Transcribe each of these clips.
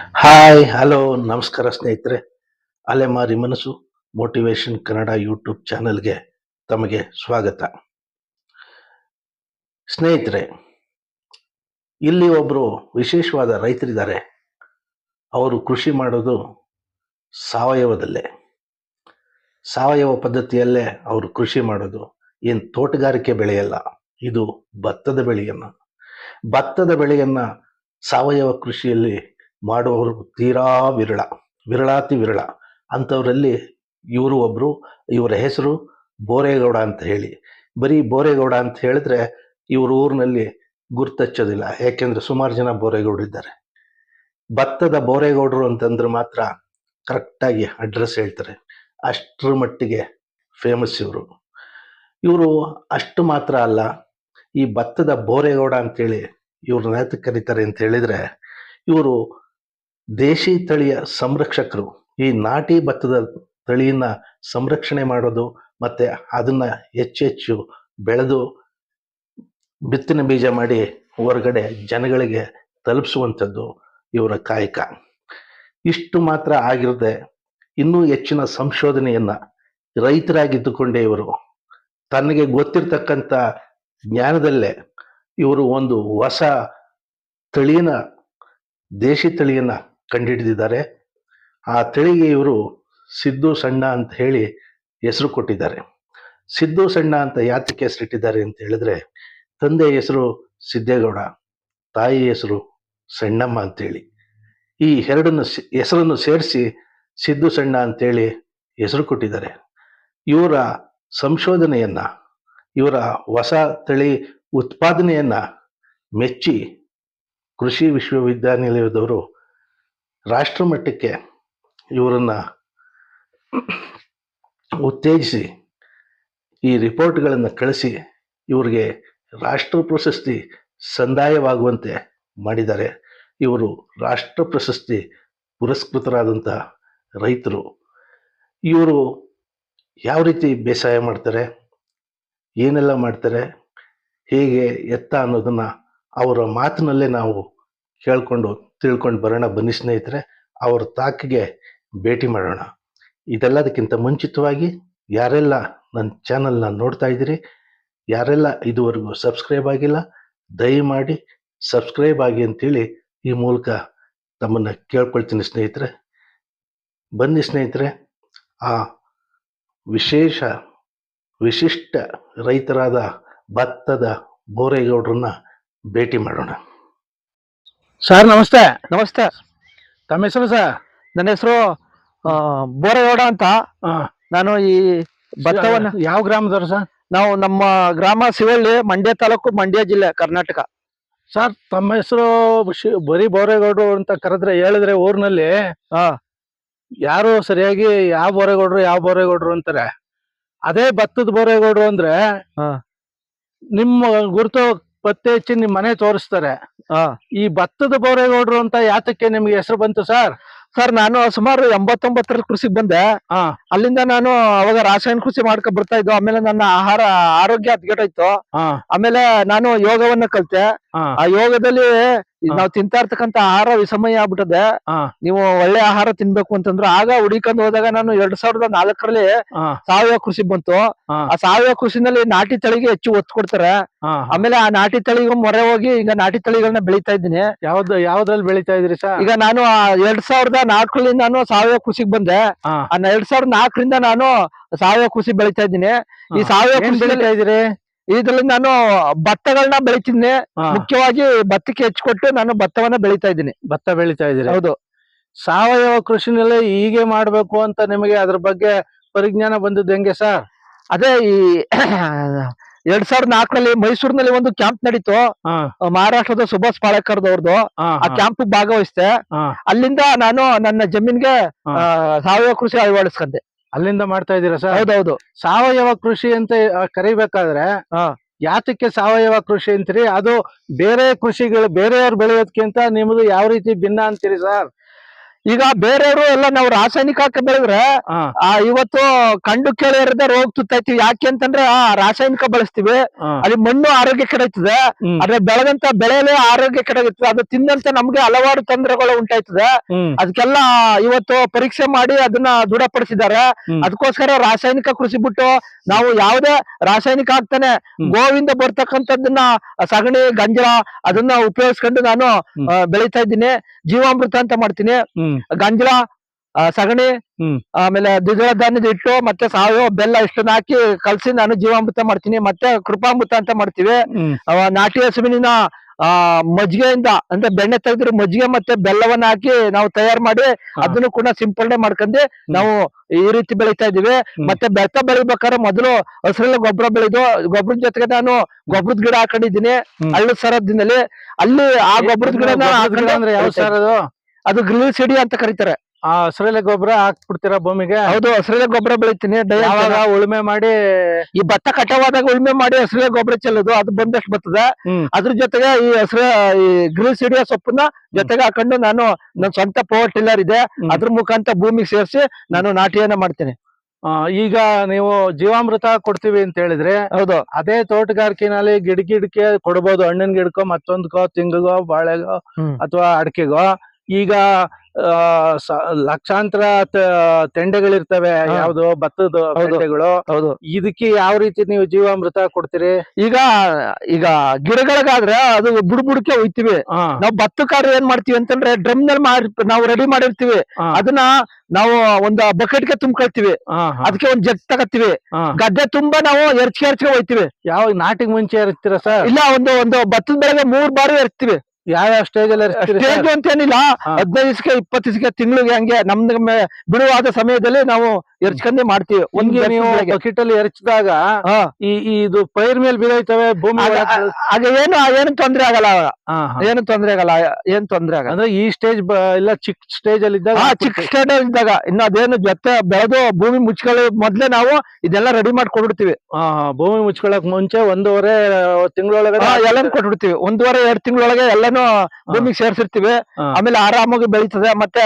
Hi hello ನಮಸ್ಕಾರ ಸ್ನೇಹಿತರೆ. ಅಲೆಮಾರಿ ಮನಸ್ಸು ಮೋಟಿವೇಶನ್ ಕನ್ನಡ ಯೂಟ್ಯೂಬ್ ಚಾನಲ್ಗೆ ತಮಗೆ ಸ್ವಾಗತ. ಸ್ನೇಹಿತರೆ, ಇಲ್ಲಿ ಒಬ್ಬರು ವಿಶೇಷವಾದ ರೈತರಿದ್ದಾರೆ. ಅವರು ಕೃಷಿ ಮಾಡೋದು ಸಾವಯವದಲ್ಲೇ. ಸಾವಯವ ಪದ್ಧತಿಯಲ್ಲೇ ಅವರು ಕೃಷಿ ಮಾಡೋದು. ಏನು ತೋಟಗಾರಿಕೆ ಬೆಳೆಯಲ್ಲ, ಇದು ಭತ್ತದ ಬೆಳೆಯನ್ನು. ಭತ್ತದ ಬೆಳೆಯನ್ನ ಸಾವಯವ ಕೃಷಿಯಲ್ಲಿ ಮಾಡುವವರು ತೀರಾ ವಿರಳ, ವಿರಳಾತಿ ವಿರಳ. ಅಂಥವರಲ್ಲಿ ಇವರು ಒಬ್ಬರು ಇವರ ಹೆಸರು ಬೋರೇಗೌಡ ಅಂತ ಹೇಳಿ. ಬರೀ ಬೋರೇಗೌಡ ಅಂತ ಹೇಳಿದ್ರೆ ಇವರು ಊರಿನಲ್ಲಿ ಗುರ್ತಚ್ಚೋದಿಲ್ಲ. ಯಾಕೆಂದ್ರೆ ಸುಮಾರು ಜನ ಬೋರೇಗೌಡರು ಇದ್ದಾರೆ. ಭತ್ತದ ಬೋರೇಗೌಡರು ಅಂತಂದ್ರೆ ಮಾತ್ರ ಕರೆಕ್ಟಾಗಿ ಅಡ್ರೆಸ್ ಹೇಳ್ತಾರೆ. ಅಷ್ಟರ ಮಟ್ಟಿಗೆ ಫೇಮಸ್ ಇವರು. ಇವರು ಅಷ್ಟು ಮಾತ್ರ ಅಲ್ಲ, ಈ ಭತ್ತದ ಬೋರೇಗೌಡ ಅಂತೇಳಿ ಇವ್ರನ್ನ ಯಾತಕ್ಕೆ ಕರೀತಾರೆ ಅಂತ ಹೇಳಿದ್ರೆ, ಇವರು ದೇಶಿ ತಳಿಯ ಸಂರಕ್ಷಕರು ಈ ನಾಟಿ ಭತ್ತದ ತಳಿಯನ್ನ ಸಂರಕ್ಷಣೆ ಮಾಡೋದು ಮತ್ತೆ ಅದನ್ನ ಹೆಚ್ಚೆಚ್ಚು ಹೆಚ್ಚು ಬೆಳೆದು ಬಿತ್ತನೆ ಬೀಜ ಮಾಡಿ ಹೊರಗಡೆ ಜನಗಳಿಗೆ ತಲುಪಿಸುವಂಥದ್ದು ಇವರ ಕಾಯಕ. ಇಷ್ಟು ಮಾತ್ರ ಆಗಿರದೆ ಇನ್ನೂ ಹೆಚ್ಚಿನ ಸಂಶೋಧನೆಯನ್ನ ರೈತರಾಗಿದ್ದುಕೊಂಡೇ ಇವರು. ತನಗೆ ಗೊತ್ತಿರತಕ್ಕಂಥ ಜ್ಞಾನದಲ್ಲೇ ಇವರು ಒಂದು ಹೊಸ ತಳಿಯನ್ನ, ದೇಶಿ ತಳಿಯನ್ನ ಕಂಡುಹಿಡಿದಿದ್ದಾರೆ ಆ ತಳಿಗೆ ಇವರು ಸಿದ್ದು ಸಣ್ಣ ಅಂತ ಹೇಳಿ ಹೆಸರು ಕೊಟ್ಟಿದ್ದಾರೆ. ಸಿದ್ದು ಸಣ್ಣ ಅಂತ ಯಾತಕ್ಕೆ ಹೆಸರಿಟ್ಟಿದ್ದಾರೆ ಅಂತ ಹೇಳಿದ್ರೆ, ತಂದೆ ಹೆಸರು ಸಿದ್ದೇಗೌಡ, ತಾಯಿ ಹೆಸರು ಸಣ್ಣಮ್ಮ ಅಂತೇಳಿ ಈ ಎರಡನ್ನು ಹೆಸರನ್ನು ಸೇರಿಸಿ ಸಿದ್ದು ಸಣ್ಣ ಅಂತೇಳಿ ಹೆಸರು ಕೊಟ್ಟಿದ್ದಾರೆ. ಇವರ ಸಂಶೋಧನೆಯನ್ನ, ಇವರ ಹೊಸ ತಳಿ ಉತ್ಪಾದನೆಯನ್ನ ಮೆಚ್ಚಿ ಕೃಷಿ ವಿಶ್ವವಿದ್ಯಾನಿಲಯದವರು ರಾಷ್ಟ್ರ ಮಟ್ಟಕ್ಕೆ ಇವರನ್ನ ಉತ್ತೇಜಿಸಿ ಈ ರಿಪೋರ್ಟ್ಗಳನ್ನು ಕಳಿಸಿ ಇವರಿಗೆ ರಾಷ್ಟ್ರ ಪ್ರಶಸ್ತಿ ಸಂದಾಯವಾಗುವಂತೆ ಮಾಡಿದ್ದಾರೆ. ಇವರು ರಾಷ್ಟ್ರ ಪ್ರಶಸ್ತಿ ಪುರಸ್ಕೃತರಾದಂಥ ರೈತರು. ಇವರು ಯಾವ ರೀತಿ ಬೇಸಾಯ ಮಾಡ್ತಾರೆ? ಏನೆಲ್ಲ ಮಾಡ್ತಾರೆ? ಹೇಗೆ ಎತ್ತ ಅನ್ನೋದನ್ನು ಅವರ ಮಾತಿನಲ್ಲೇ ನಾವು ಕೇಳ್ಕೊಂಡು ತಿಳ್ಕೊಂಡು ಬರೋಣ, ಬನ್ನಿ ಸ್ನೇಹಿತರೆ. ಅವ್ರ ತಾಕಿಗೆ ಭೇಟಿ ಮಾಡೋಣ. ಇದೆಲ್ಲದಕ್ಕಿಂತ ಮುಂಚಿತವಾಗಿ ಯಾರೆಲ್ಲ ನನ್ನ ಚಾನಲ್ನ ನೋಡ್ತಾ ಇದ್ದೀರಿ, ಯಾರೆಲ್ಲ ಇದುವರೆಗೂ ಸಬ್ಸ್ಕ್ರೈಬ್ ಆಗಿಲ್ಲ, ದಯಮಾಡಿ ಸಬ್ಸ್ಕ್ರೈಬ್ ಆಗಿ ಅಂತೇಳಿ ಈ ಮೂಲಕ ತಮ್ಮನ್ನು ಕೇಳ್ಕೊಳ್ತೀನಿ ಸ್ನೇಹಿತರೆ. ಬನ್ನಿ ಸ್ನೇಹಿತರೆ, ಆ ವಿಶೇಷ, ವಿಶಿಷ್ಟ ರೈತರಾದ ಭತ್ತದ ಬೋರೇಗೌಡರನ್ನ ಭೇಟಿ ಮಾಡೋಣ. ಸರ್ ನಮಸ್ತೆ. ನಮಸ್ತೆ. ತಮ್ಮ ಹೆಸರು ಸರ್? ನನ್ನ ಹೆಸರು ಬೋರೇಗೌಡ ಅಂತ. ನಾನು ಈ ಭತ್ತವನ್ನ ಯಾವ ಗ್ರಾಮದವ್ರು ಸರ್? ನಾವು ನಮ್ಮ ಗ್ರಾಮ ಶಿವಳ್ಳಿ ಮಂಡ್ಯ ತಾಲೂಕು ಮಂಡ್ಯ ಜಿಲ್ಲೆ ಕರ್ನಾಟಕ. ಸರ್ ತಮ್ಮ ಹೆಸರು ಬರೀ ಬೋರೇಗೌಡರು ಅಂತ ಕರೆದ್ರೆ ಹೇಳಿದ್ರೆ ಊರಿನಲ್ಲಿ ಹಾ. ಯಾರು ಸರಿಯಾಗಿ ಯಾವ ಬೋರೇಗೌಡರು ಯಾವ ಬೋರೇಗೌಡರು ಅಂತಾರೆ? ಅದೇ ಭತ್ತದ ಬೋರೇಗೌಡರು ಅಂದ್ರೆ ಹಾ. ನಿಮ್ಮ ಗುರುತು ಪತ್ತೆ ಹಚ್ಚಿ ನಿಮ್ ಮನೆ ತೋರಿಸ್ತಾರೆ. ಈ ಭತ್ತದ ಬೋರೇಗೌಡರು ಅಂತ ಯಾತಕ್ಕೆ ನಿಮ್ಗೆ ಹೆಸರು ಬಂತು ಸರ್? ಸರ್ ನಾನು ಸುಮಾರು ಎಂಬತ್ತೊಂಬತ್ತರ ಕೃಷಿಗೆ ಬಂದೆ. ಹಾ. ಅಲ್ಲಿಂದ ನಾನು ಅವಾಗ ರಾಸಾಯನಿಕ ಕೃಷಿ ಮಾಡ್ಕೊ ಬರ್ತಾ ಇದ್ದು. ಆಮೇಲೆ ನನ್ನ ಆಹಾರ ಆರೋಗ್ಯ ಹದಗೆಟ್ಟೋಯ್ತು. ಆಮೇಲೆ ನಾನು ಯೋಗವನ್ನ ಕಲ್ತೆ. ಆ ಯೋಗದಲ್ಲಿ. ನಾವು ತಿಂತಾ ಇರ್ತಕ್ಕಂತ ಆಹಾರ ವಿಷಮಯ ಆಗ್ಬಿಟ್ಟದೆ. ನೀವು ಒಳ್ಳೆ ಆಹಾರ ತಿನ್ಬೇಕು ಅಂತಂದ್ರು ಆಗ ಹುಡಿಕೊಂಡು ಹೋದಾಗ ನಾನು ಎರಡ್ ಸಾವಿರದ ನಾಲ್ಕರಲ್ಲಿ ಸಾವಯವ ಕೃಷಿ ಬಂತು. ಆ ಸಾವಯವ ಕೃಷಿನಲ್ಲಿ ನಾಟಿ ತಳಿಗೆ ಹೆಚ್ಚು ಒತ್ತು ಕೊಡ್ತಾರೆ. ಆಮೇಲೆ ಆ ನಾಟಿ ತಳಿಗೂ ಮೊರೆ ಹೋಗಿ ಈಗ ನಾಟಿ ತಳಿಗಳನ್ನ ಬೆಳಿತಾ ಇದ್ದೀನಿ. ಯಾವ್ದು ಯಾವ್ದ್ರಲ್ಲಿ ಬೆಳಿತಾ ಇದ್ರಿ ಸರ್? ಈಗ ನಾನು ಆ ಎರಡ್ ಸಾವಿರದ ನಾಲ್ಕರಲ್ಲಿ ನಾನು ಸಾವಯವ ಕೃಷಿಗೆ ಬಂದೆ. ಎರಡ್ ಸಾವಿರದ ನಾಲ್ಕರಿಂದ ನಾನು ಸಾವಯವ ಕೃಷಿ ಬೆಳಿತಾ ಇದ್ದೀನಿ. ಈ ಸಾವಯವ ಕೃಷಿ ಬೆಳಿತಾ ಇದ್ದೀರಿ? ಇದ್ರಲ್ಲಿ ನಾನು ಭತ್ತಗಳನ್ನ ಬೆಳಿತಿದ್ದೀನಿ ಮುಖ್ಯವಾಗಿ ಭತ್ತಕ್ಕೆ ಹೆಚ್ಚು ಕೊಟ್ಟು ನಾನು ಭತ್ತವನ್ನ ಬೆಳಿತಾ ಇದ್ದೀನಿ. ಭತ್ತ ಬೆಳಿತಾ ಇದ್ದೀರಿ? ಹೌದು. ಸಾವಯವ ಕೃಷಿನಲ್ಲಿ ಹೀಗೆ ಮಾಡ್ಬೇಕು ಅಂತ ನಿಮಗೆ ಅದ್ರ ಬಗ್ಗೆ ಪರಿಜ್ಞಾನ ಬಂದದ್ದು ಹೆಂಗೆ ಸರ್? ಅದೇ ಈ ಎರಡ್ ಸಾವಿರದ ನಾಲ್ಕರಲ್ಲಿ ಮೈಸೂರಿನಲ್ಲಿ ಒಂದು ಕ್ಯಾಂಪ್ ನಡೀತು. ಮಹಾರಾಷ್ಟ್ರದ ಸುಭಾಷ್ ಪಾಳೇಕರ್ ಅವ್ರದ್ದು ಆ ಕ್ಯಾಂಪ್ ಭಾಗವಹಿಸಿದೆ. ಅಲ್ಲಿಂದ ನಾನು ನನ್ನ ಜಮೀನ್ಗೆ. ಸಾವಯವ ಕೃಷಿ ಅಳವಡಿಸ್ಕೊಂಡೆ. ಅಲ್ಲಿಂದ ಮಾಡ್ತಾ ಇದ್ದೀರಾ ಸರ್? ಹೌದೌದು. ಸಾವಯವ ಕೃಷಿ ಅಂತ ಆ, ಕರಿಬೇಕಾದ್ರೆ ಹಾ. ಯಾತಕ್ಕೆ ಸಾವಯವ ಕೃಷಿ ಅಂತೀರಿ? ಅದು ಬೇರೆ ಕೃಷಿಗಳು ಬೇರೆಯವ್ರು ಬೆಳೆಯೋದಕ್ಕಿಂತ ನಿಮ್ದು ಯಾವ ರೀತಿ ಭಿನ್ನ ಅಂತೀರಿ ಸರ್? ಈಗ ಬೇರೆಯವರು ಎಲ್ಲ ನಾವು ರಾಸಾಯನಿಕ ಹಾಕಿ ಬೆಳೆದ್ರೆ ಆ ಇವತ್ತು ಕಂಡು ಕೇಳಿರದ ರೋಗ ತುತ್ತೈತಿ ಯಾಕೆ ಅಂತಂದ್ರೆ ಆ ರಾಸಾಯನಿಕ ಬಳಸ್ತೀವಿ. ಅಲ್ಲಿ ಮಣ್ಣು ಆರೋಗ್ಯ ಕೆಡುತ್ತದೆ ಹ್ಮ್. ಅದ್ರ ಬೆಳೆದಂತ ಬೆಳೆಯಲ್ಲೇ ಆರೋಗ್ಯ ಕೆಡಗುತ್ತದೆ ಅದು ತಿಂದಂತ ನಮ್ಗೆ ಹಲವಾರು ತೊಂದರೆಗಳು ಉಂಟಾಯ್ತದೆ. ಅದಕ್ಕೆಲ್ಲ ಇವತ್ತು ಪರೀಕ್ಷೆ ಮಾಡಿ ಅದನ್ನ ದೃಢಪಡಿಸಿದ್ದಾರೆ. ಅದಕ್ಕೋಸ್ಕರ ರಾಸಾಯನಿಕ ಕೃಷಿ ಬಿಟ್ಟು ನಾವು ಯಾವುದೇ ರಾಸಾಯನಿಕ ಹಾಕ್ತಾನೆ ಗೋವಿಂದ ಬರ್ತಕ್ಕಂಥದ್ದನ್ನ ಸಗಣಿ ಗಂಜಲ ಅದನ್ನ ಉಪಯೋಗಿಸ್ಕೊಂಡು ನಾನು ಬೆಳಿತಾ ಇದ್ದೀನಿ. ಜೀವಾಮೃತ ಅಂತ ಮಾಡ್ತೀನಿ. ಗಂಜಲ ಸಗಣಿ ಆಮೇಲೆ ದ್ವಿದಳ ಧಾನ್ಯದ ಹಿಟ್ಟು ಮತ್ತೆ ಸಾವಯವ ಬೆಲ್ಲ ಇಷ್ಟನ್ನ ಹಾಕಿ ಕಲಸಿ ನಾನು ಜೀವಾಮೃತ ಮಾಡ್ತೀನಿ. ಮತ್ತೆ ಕೃಪಾಮೃತ ಅಂತ ಮಾಡ್ತೀವಿ. ನಾಟಿ ಹಸುವಿನ ಆ ಮಜ್ಜಿಗೆಯಿಂದ ಅಂದ್ರೆ ಬೆಣ್ಣೆ ತೆಗೆದ್ರೆ ಮಜ್ಜಿಗೆ ಮತ್ತೆ ಬೆಲ್ಲವನ್ನ ಹಾಕಿ ನಾವು ತಯಾರು ಮಾಡಿ. ಅದನ್ನು ಕೂಡ ಸಿಂಪಡಣೆ ಮಾಡ್ಕೊಂಡಿ ನಾವು ಈ ರೀತಿ ಬೆಳಿತಾ ಇದೀವಿ ಮತ್ತೆ ಬೆತ್ತ ಬೆಳಿಬೇಕಾದ್ರೆ ಮೊದಲು ಹಸಿರೆಲ್ಲ ಗೊಬ್ಬರ ಬೆಳೆದು ಗೊಬ್ಬರದ ಜೊತೆಗೆ ನಾನು ಗೊಬ್ಬರದ ಗಿಡ ಹಾಕೊಂಡಿದ್ದೀನಿ. ಹಳ್ಳು ಸರದಿನಲ್ಲಿ ಅಲ್ಲಿ ಆ ಗೊಬ್ಬರದ ಗಿಡ ಅದು ಗ್ರಿಲ್ ಸಿಡಿ ಅಂತ ಕರೀತಾರೆ. ಆ ಹಸಿರೆಲೆ ಗೊಬ್ಬರ ಹಾಕ್ಬಿಡ್ತೀರಾ ಭೂಮಿಗೆ? ಹೌದು ಹಸಿರೆಲೆ ಗೊಬ್ಬರ ಬೆಳಿತೀನಿ ಯಾವಾಗ? ಉಳುಮೆ ಮಾಡಿ. ಈ ಭತ್ತ ಕಟಾವಾದಾಗ ಉಳುಮೆ ಮಾಡಿ ಹಸಿರೆಲೆ ಗೊಬ್ಬರ ಚೆಲ್ಲೋದು ಅದು ಬಂದಷ್ಟು ಬರ್ತದ. ಅದ್ರ ಜೊತೆಗೆ ಈ ಹಸಿರ ಈ ಗ್ರಿಲ್ ಸಿಡಿಯ ಸೊಪ್ಪನ್ನ ಜೊತೆಗೆ ಹಾಕೊಂಡು ನಾನು ನನ್ನ ಸ್ವಂತ ಪವರ್ ಟಿಲ್ಲರ್ ಇದೆ. ಅದ್ರ ಮುಖಾಂತರ ಭೂಮಿಗೆ ಸೇರಿಸಿ ನಾನು ನಾಟಿಯನ್ನ ಮಾಡ್ತೀನಿ. ಈಗ ನೀವು ಜೀವಾಮೃತ ಕೊಡ್ತೀವಿ ಅಂತ ಹೇಳಿದ್ರೆ ಹೌದು. ಅದೇ ತೋಟಗಾರಿಕೆನಲ್ಲಿ ಗಿಡ ಗಿಡಕ್ಕೆ ಕೊಡ್ಬೋದು ಹಣ್ಣಿನ ಗಿಡಕ್ಕೋ ಮತ್ತೊಂದ್ಕೋ ತಿಂಗೋ ಬಾಳೆಗೋ ಅಥವಾ ಅಡಿಕೆಗೋ. ಈಗ ಲಕ್ಷಾಂತರ ತೆಂಡೆಗಳಿರ್ತವೆ. ಯಾವ್ದು ಭತ್ತದ ಹೌದು. ತೆಂಡೆಗಳು ಹೌದು. ಇದಕ್ಕೆ ಯಾವ ರೀತಿ ನೀವು ಜೀವಾಮೃತ ಕೊಡ್ತೀರಿ? ಈಗ ಈಗ ಗಿಡಗಳಿಗಾದ್ರೆ ಅದು ಬುಡ್ ಬುಡಕ್ಕೆ ಹೋಯ್ತಿವಿ. ನಾವು ನಾವು ಭತ್ತಕ್ಕಾದ್ರೆ ಏನ್ ಮಾಡ್ತೀವಿ ಅಂತಂದ್ರೆ ಡ್ರಮ್ನಲ್ಲಿ ಮಾಡಿ ನಾವು ರೆಡಿ ಮಾಡಿರ್ತೀವಿ. ಅದನ್ನ ನಾವು ಒಂದ್ ಬಕೆಟ್ಗೆ ತುಂಬ್ಕೊಳ್ತೀವಿ. ಅದಕ್ಕೆ ಒಂದ್ ಜಗ್ ತಗತ್ತೀವಿ. ಗದ್ದೆ ತುಂಬಾ ನಾವು ಎರ್ಚಿ ಎರ್ಚಿ ಹೋಯ್ತಿವಿ. ಯಾವ ನಾಟಿಗೆ ಮುಂಚೆ ಇರ್ತೀರಾ ಸರ್? ಇಲ್ಲ ಒಂದು ಒಂದು ಭತ್ತದ ಬೆಳೆಗೆ ಮೂರ್ ಬಾರಿ ಎರ್ತೀವಿ. ಯಾವ್ಯಾವ ಸ್ಟೇಜ್ ಅಲ್ಲಿ ಸ್ಟೇಜ್ ಅಂತ ಏನಿಲ್ಲ. ಹಾ. ಹದಿನೈದು ದಿವಸಕ್ಕೆ ಇಪ್ಪತ್ತು ದಿವಸಕ್ಕೆ ತಿಂಗಳಿಗೆ ಹಂಗೆ ನಮ್ದು ಬಿಡುವಾದ ಸಮಯದಲ್ಲಿ ನಾವು ಎರ್ಚ್ಕೊಂಡೆ ಮಾಡ್ತೀವಿ. ಒಂದ್ಗೆ ನೀವು ಬಕೆಟ್ ಅಲ್ಲಿ ಎರಚಿದಾಗ. ಈ ಇದು ಪೈರ್ ಮೇಲೆ ಬೀಳೈತವೆ ಭೂಮಿ ಆಗ- ಒಳಗ್ ಏನು ಏನು ತೊಂದ್ರೆ ಆಗಲ್ಲ. ಏನು ತೊಂದ್ರೆ ಆಗಲ್ಲ ಏನ್ ತೊಂದ್ರೆ ಆಗಲ್ಲ. ಅಂದ್ರೆ ಈ ಸ್ಟೇಜ್ ಇಲ್ಲ ಚಿಕ್ಕ ಸ್ಟೇಜ್ ಅಲ್ಲಿ ಇದ್ದಾಗ ಚಿಕ್ಕ ಸ್ಟೇಜ್ ಇದ್ದಾಗ ಇನ್ನು ಅದೇನು ಜೊತೆ ಬೆಳೆದು ಭೂಮಿ ಮುಚ್ಕೊಳ್ಳಿ ಮೊದ್ಲೇ ನಾವು ಇದೆಲ್ಲ ರೆಡಿ ಮಾಡಿ ಹಾ, ಭೂಮಿ ಮುಚ್ಕೊಳಕ್ ಮುಂಚೆ ಒಂದೂವರೆ ತಿಂಗಳೊಳಗಡೆ ಎಲ್ಲ ಕೊಟ್ಬಿಡ್ತೀವಿ. ಒಂದೂವರೆ ಎರಡು ತಿಂಗಳೊಳಗೆ ಎಲ್ಲಾನು ಭೂಮಿಗೆ ಸೇರ್ಸಿರ್ತೀವಿ. ಆಮೇಲೆ ಆರಾಮಾಗಿ ಬೆಳೀತದೆ. ಮತ್ತೆ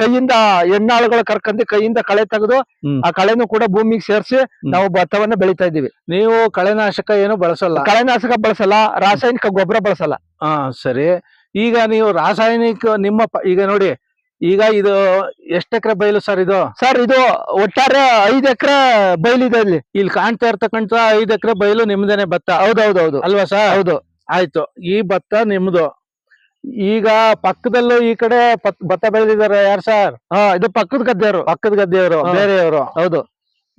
ಕೈಯಿಂದ ಎಣ್ಣಾಳುಗಳು ಕರ್ಕೊಂಡಿ ಕೈಯಿಂದ ಕಳೆ ತೆಗೆದು ಆ ಕಳೆನೂ ಕೂಡ ಭೂಮಿಗೆ ಸೇರಿಸಿ ನಾವು ಭತ್ತವನ್ನ ಬೆಳೀತಾ ಇದೀವಿ ನೀವು ಕಳೆನಾಶಕ ಏನು ಬಳಸಲ್ಲ. ಕಳೆನಾಶಕ ಬಳಸಲ್ಲ ರಾಸಾಯನಿಕ ಗೊಬ್ಬರ ಬಳಸಲ್ಲ. ಹಾ ಸರಿ. ಈಗ ನೀವು ರಾಸಾಯನಿಕ ನಿಮ್ಮ ಈಗ ನೋಡಿ ಈಗ ಇದು ಎಷ್ಟ್ ಎಕರೆ ಬಯಲು ಸರ್ ಇದು? ಸರ್ ಇದು ಒಟ್ಟಾರೆ ಐದ್ ಎಕರೆ ಬಯಲಿದೆ ಇಲ್ಲಿ ಇಲ್ಲಿ ಕಾಣ್ತಾ ಇರ್ತಕ್ಕಂತ ಐದ್ ಎಕರೆ ಬಯಲು ನಿಮ್ದೇನೆ ಭತ್ತ? ಹೌದೌದೌದು. ಅಲ್ವಾ ಸರ್? ಹೌದು. ಆಯ್ತು. ಈ ಭತ್ತ ನಿಮ್ದು. ಈಗ ಪಕ್ಕದಲ್ಲೂ ಈ ಕಡೆ ಭತ್ತ ಬೆಳೆದಿದ್ದಾರೆ ಯಾರು ಸರ್? ಹಾ ಇದು ಪಕ್ಕದ ಗದ್ದೆಯವರು. ಪಕ್ಕದ ಗದ್ದೆಯವರು. ಬೇರೆಯವರು. ಹೌದು.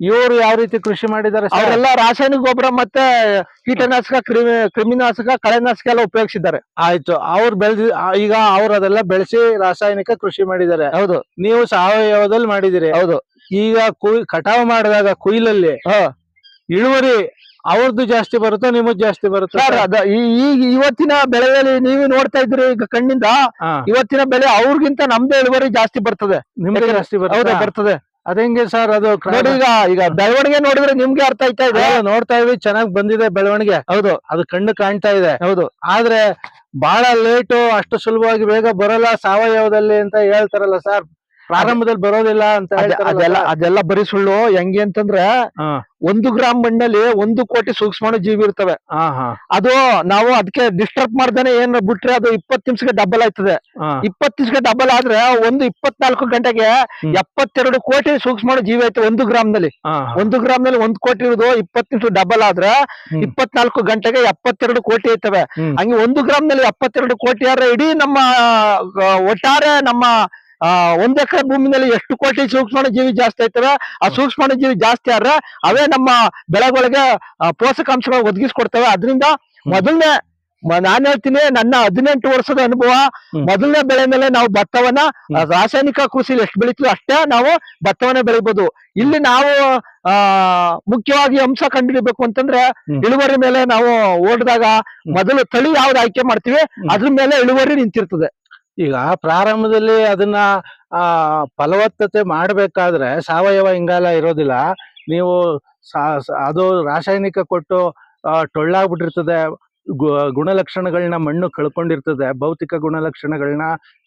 ಇವರು ಯಾವ ರೀತಿ ಕೃಷಿ ಮಾಡಿದ್ದಾರೆ ಅವರೆಲ್ಲ ರಾಸಾಯನಿಕ ಗೊಬ್ಬರ ಮತ್ತೆ ಕೀಟನಾಶಕ ಕ್ರಿಮಿ ಕ್ರಿಮಿನಾಶಕ ಕಳೆನಾಶಕ ಎಲ್ಲ ಉಪಯೋಗಿಸಿದ್ದಾರೆ. ಆಯ್ತು. ಅವ್ರು ಬೆಳೆದಿ ಈಗ ಅವ್ರು ಅದೆಲ್ಲ ಬೆಳೆಸಿ ರಾಸಾಯನಿಕ ಕೃಷಿ ಮಾಡಿದ್ದಾರೆ. ಹೌದು. ನೀವು ಸಾವಯವದಲ್ಲಿ ಮಾಡಿದಿರಿ ಹೌದು. ಈಗ ಕುಯ್ ಕಟಾವು ಮಾಡಿದಾಗ ಕುಯ್ಲಲ್ಲಿ ಹಾ. ಇಳುವರಿ ಅವ್ರದ್ದು ಜಾಸ್ತಿ ಬರುತ್ತಾ ನಿಮ್ಮದು ಜಾಸ್ತಿ ಬರುತ್ತೆ ಸರ್ ಅದ ಈ- ಈಗ ಇವತ್ತಿನ ಬೆಳೆಯಲ್ಲಿ ನೀವು ನೋಡ್ತಾ ಇದ್ರಿ ಈಗ ಕಣ್ಣಿಂದ ಇವತ್ತಿನ ಬೆಳೆ ಅವ್ರಿಗಿಂತ ನಮ್ದು ಇಳುವರಿ ಜಾಸ್ತಿ ಬರ್ತದೆ. ನಿಮ್ಗೆ ಜಾಸ್ತಿ ಬರ್ತದೆ. ಬರ್ತದೆ ಅದಂಗೆ ಸರ್ ಅದು ನೋಡಿ ಈಗ ಈಗ ಬೆಳವಣಿಗೆ ನೋಡಿದ್ರೆ ನಿಮ್ಗೆ ಅರ್ಥ ಆಯ್ತಾ ಇದೆ? ನೋಡ್ತಾ ಇದ್ವಿ ಚೆನ್ನಾಗ್ ಬಂದಿದೆ ಬೆಳವಣಿಗೆ. ಹೌದು. ಅದು ಕಣ್ಣು ಕಾಣ್ತಾ ಇದೆ. ಹೌದು. ಆದ್ರೆ ಬಹಳ ಲೇಟು ಅಷ್ಟು ಸುಲಭವಾಗಿ ಬೇಗ ಬರಲ್ಲ ಸಾವಯವದಲ್ಲಿ ಅಂತ ಹೇಳ್ತಾರಲ್ಲ ಸರ್. ಪ್ರಾರಂಭದಲ್ಲಿ ಬರೋದಿಲ್ಲ ಅಂತ ಅದೆಲ್ಲ. ಅದೆಲ್ಲ ಬರೀ ಸುಳ್ಳು. ಹೆಂಗೆ ಅಂತಂದ್ರೆ. ಒಂದು ಗ್ರಾಮ್ ಮಣ್ಣಲ್ಲಿ ಒಂದು ಕೋಟಿ ಸೂಕ್ಷ್ಮಾಣು ಜೀವಿ ಇರ್ತವೆ. ಅದು ನಾವು ಅದಕ್ಕೆ ಡಿಸ್ಟರ್ಬ್ ಮಾಡ್ದೇನೆ ಏನ್ ಬಿಟ್ರೆ ಅದು ಇಪ್ಪತ್ ನಿಮಿಷಕ್ಕೆ ಡಬಲ್ ಆಯ್ತದೆ. ಇಪ್ಪತ್ ನಿಮಿಷಕ್ಕೆ ಡಬಲ್ ಆದ್ರೆ ಒಂದು ಇಪ್ಪತ್ನಾಲ್ಕು ಗಂಟೆಗೆ. ಎಪ್ಪತ್ತೆರಡು ಕೋಟಿ ಸೂಕ್ಷ್ಮಾಣು ಜೀವಿ ಐತೆ ಒಂದು ಗ್ರಾಮ್ನಲ್ಲಿ ಒಂದು ಗ್ರಾಮ್ನಲ್ಲಿ ಒಂದ್ ಕೋಟಿ ಇರೋದು ಇಪ್ಪತ್ ನಿಮಿಷ ಡಬಲ್ ಆದ್ರೆ. ಇಪ್ಪತ್ನಾಲ್ಕು ಗಂಟೆಗೆ ಎಪ್ಪತ್ತೆರಡು ಕೋಟಿ ಆಯ್ತವೆ. ಹಂಗೆ ಒಂದು ಗ್ರಾಮ್ನಲ್ಲಿ ಎಪ್ಪತ್ತೆರಡು ಕೋಟಿ ಆದ್ರೆ ಇಡೀ ನಮ್ಮ ಒಟ್ಟಾರೆ ನಮ್ಮ ಆ, ಒಂದ್ ಎಕರೆ ಭೂಮಿನಲ್ಲಿ ಎಷ್ಟು ಕೋಟಿ ಸೂಕ್ಷ್ಮಾಣು ಜೀವಿ ಜಾಸ್ತಿ ಆಯ್ತಾರ ಆ ಸೂಕ್ಷ್ಮಾಣು ಜೀವಿ ಜಾಸ್ತಿ ಆದ್ರೆ ಅವೇ ನಮ್ಮ ಬೆಳೆಗಳಿಗೆ ಪೋಷಕಾಂಶಗಳು ಒದಗಿಸ್ಕೊಡ್ತವೆ. ಅದರಿಂದ ಮೊದಲನೇ ನಾನ್ ಹೇಳ್ತೀನಿ ನನ್ನ ಹದಿನೆಂಟು ವರ್ಷದ ಅನುಭವ. ಮೊದಲನೇ ಬೆಳೆ ಮೇಲೆ ನಾವು ಭತ್ತವನ್ನ ರಾಸಾಯನಿಕ ಕೃಷಿಲಿ ಎಷ್ಟು ಬೆಳಿತೀವಿ ಅಷ್ಟೇ ನಾವು ಭತ್ತವನ್ನ ಬೆಳಿಬಹುದು ಇಲ್ಲಿ ನಾವು ಆ ಮುಖ್ಯವಾಗಿ ಅಂಶ ಕಂಡುಹಿಡಬೇಕು ಅಂತಂದ್ರೆ ಇಳುವರಿ ಮೇಲೆ ನಾವು ಓಡಿದಾಗ ಮೊದಲು ತಳಿ ಯಾವ್ದು ಆಯ್ಕೆ ಮಾಡ್ತೀವಿ ಅದ್ರ ಮೇಲೆ ಇಳುವರಿ ನಿಂತಿರ್ತದೆ. ಈಗ ಪ್ರಾರಂಭದಲ್ಲಿ ಅದನ್ನ, ಆ, ಫಲವತ್ತತೆ ಮಾಡಬೇಕಾದ್ರೆ ಸಾವಯವ ಇಂಗಾಲ ಇರೋದಿಲ್ಲ. ನೀವು ಅದು ರಾಸಾಯನಿಕ ಕೊಟ್ಟು ಟೊಳ್ಳಾಗ್ಬಿಟ್ಟಿರ್ತದೆ. ಗುಣಲಕ್ಷಣಗಳನ್ನ ಮಣ್ಣು ಕಳ್ಕೊಂಡಿರ್ತದೆ. ಭೌತಿಕ ಗುಣಲಕ್ಷಣಗಳನ್ನ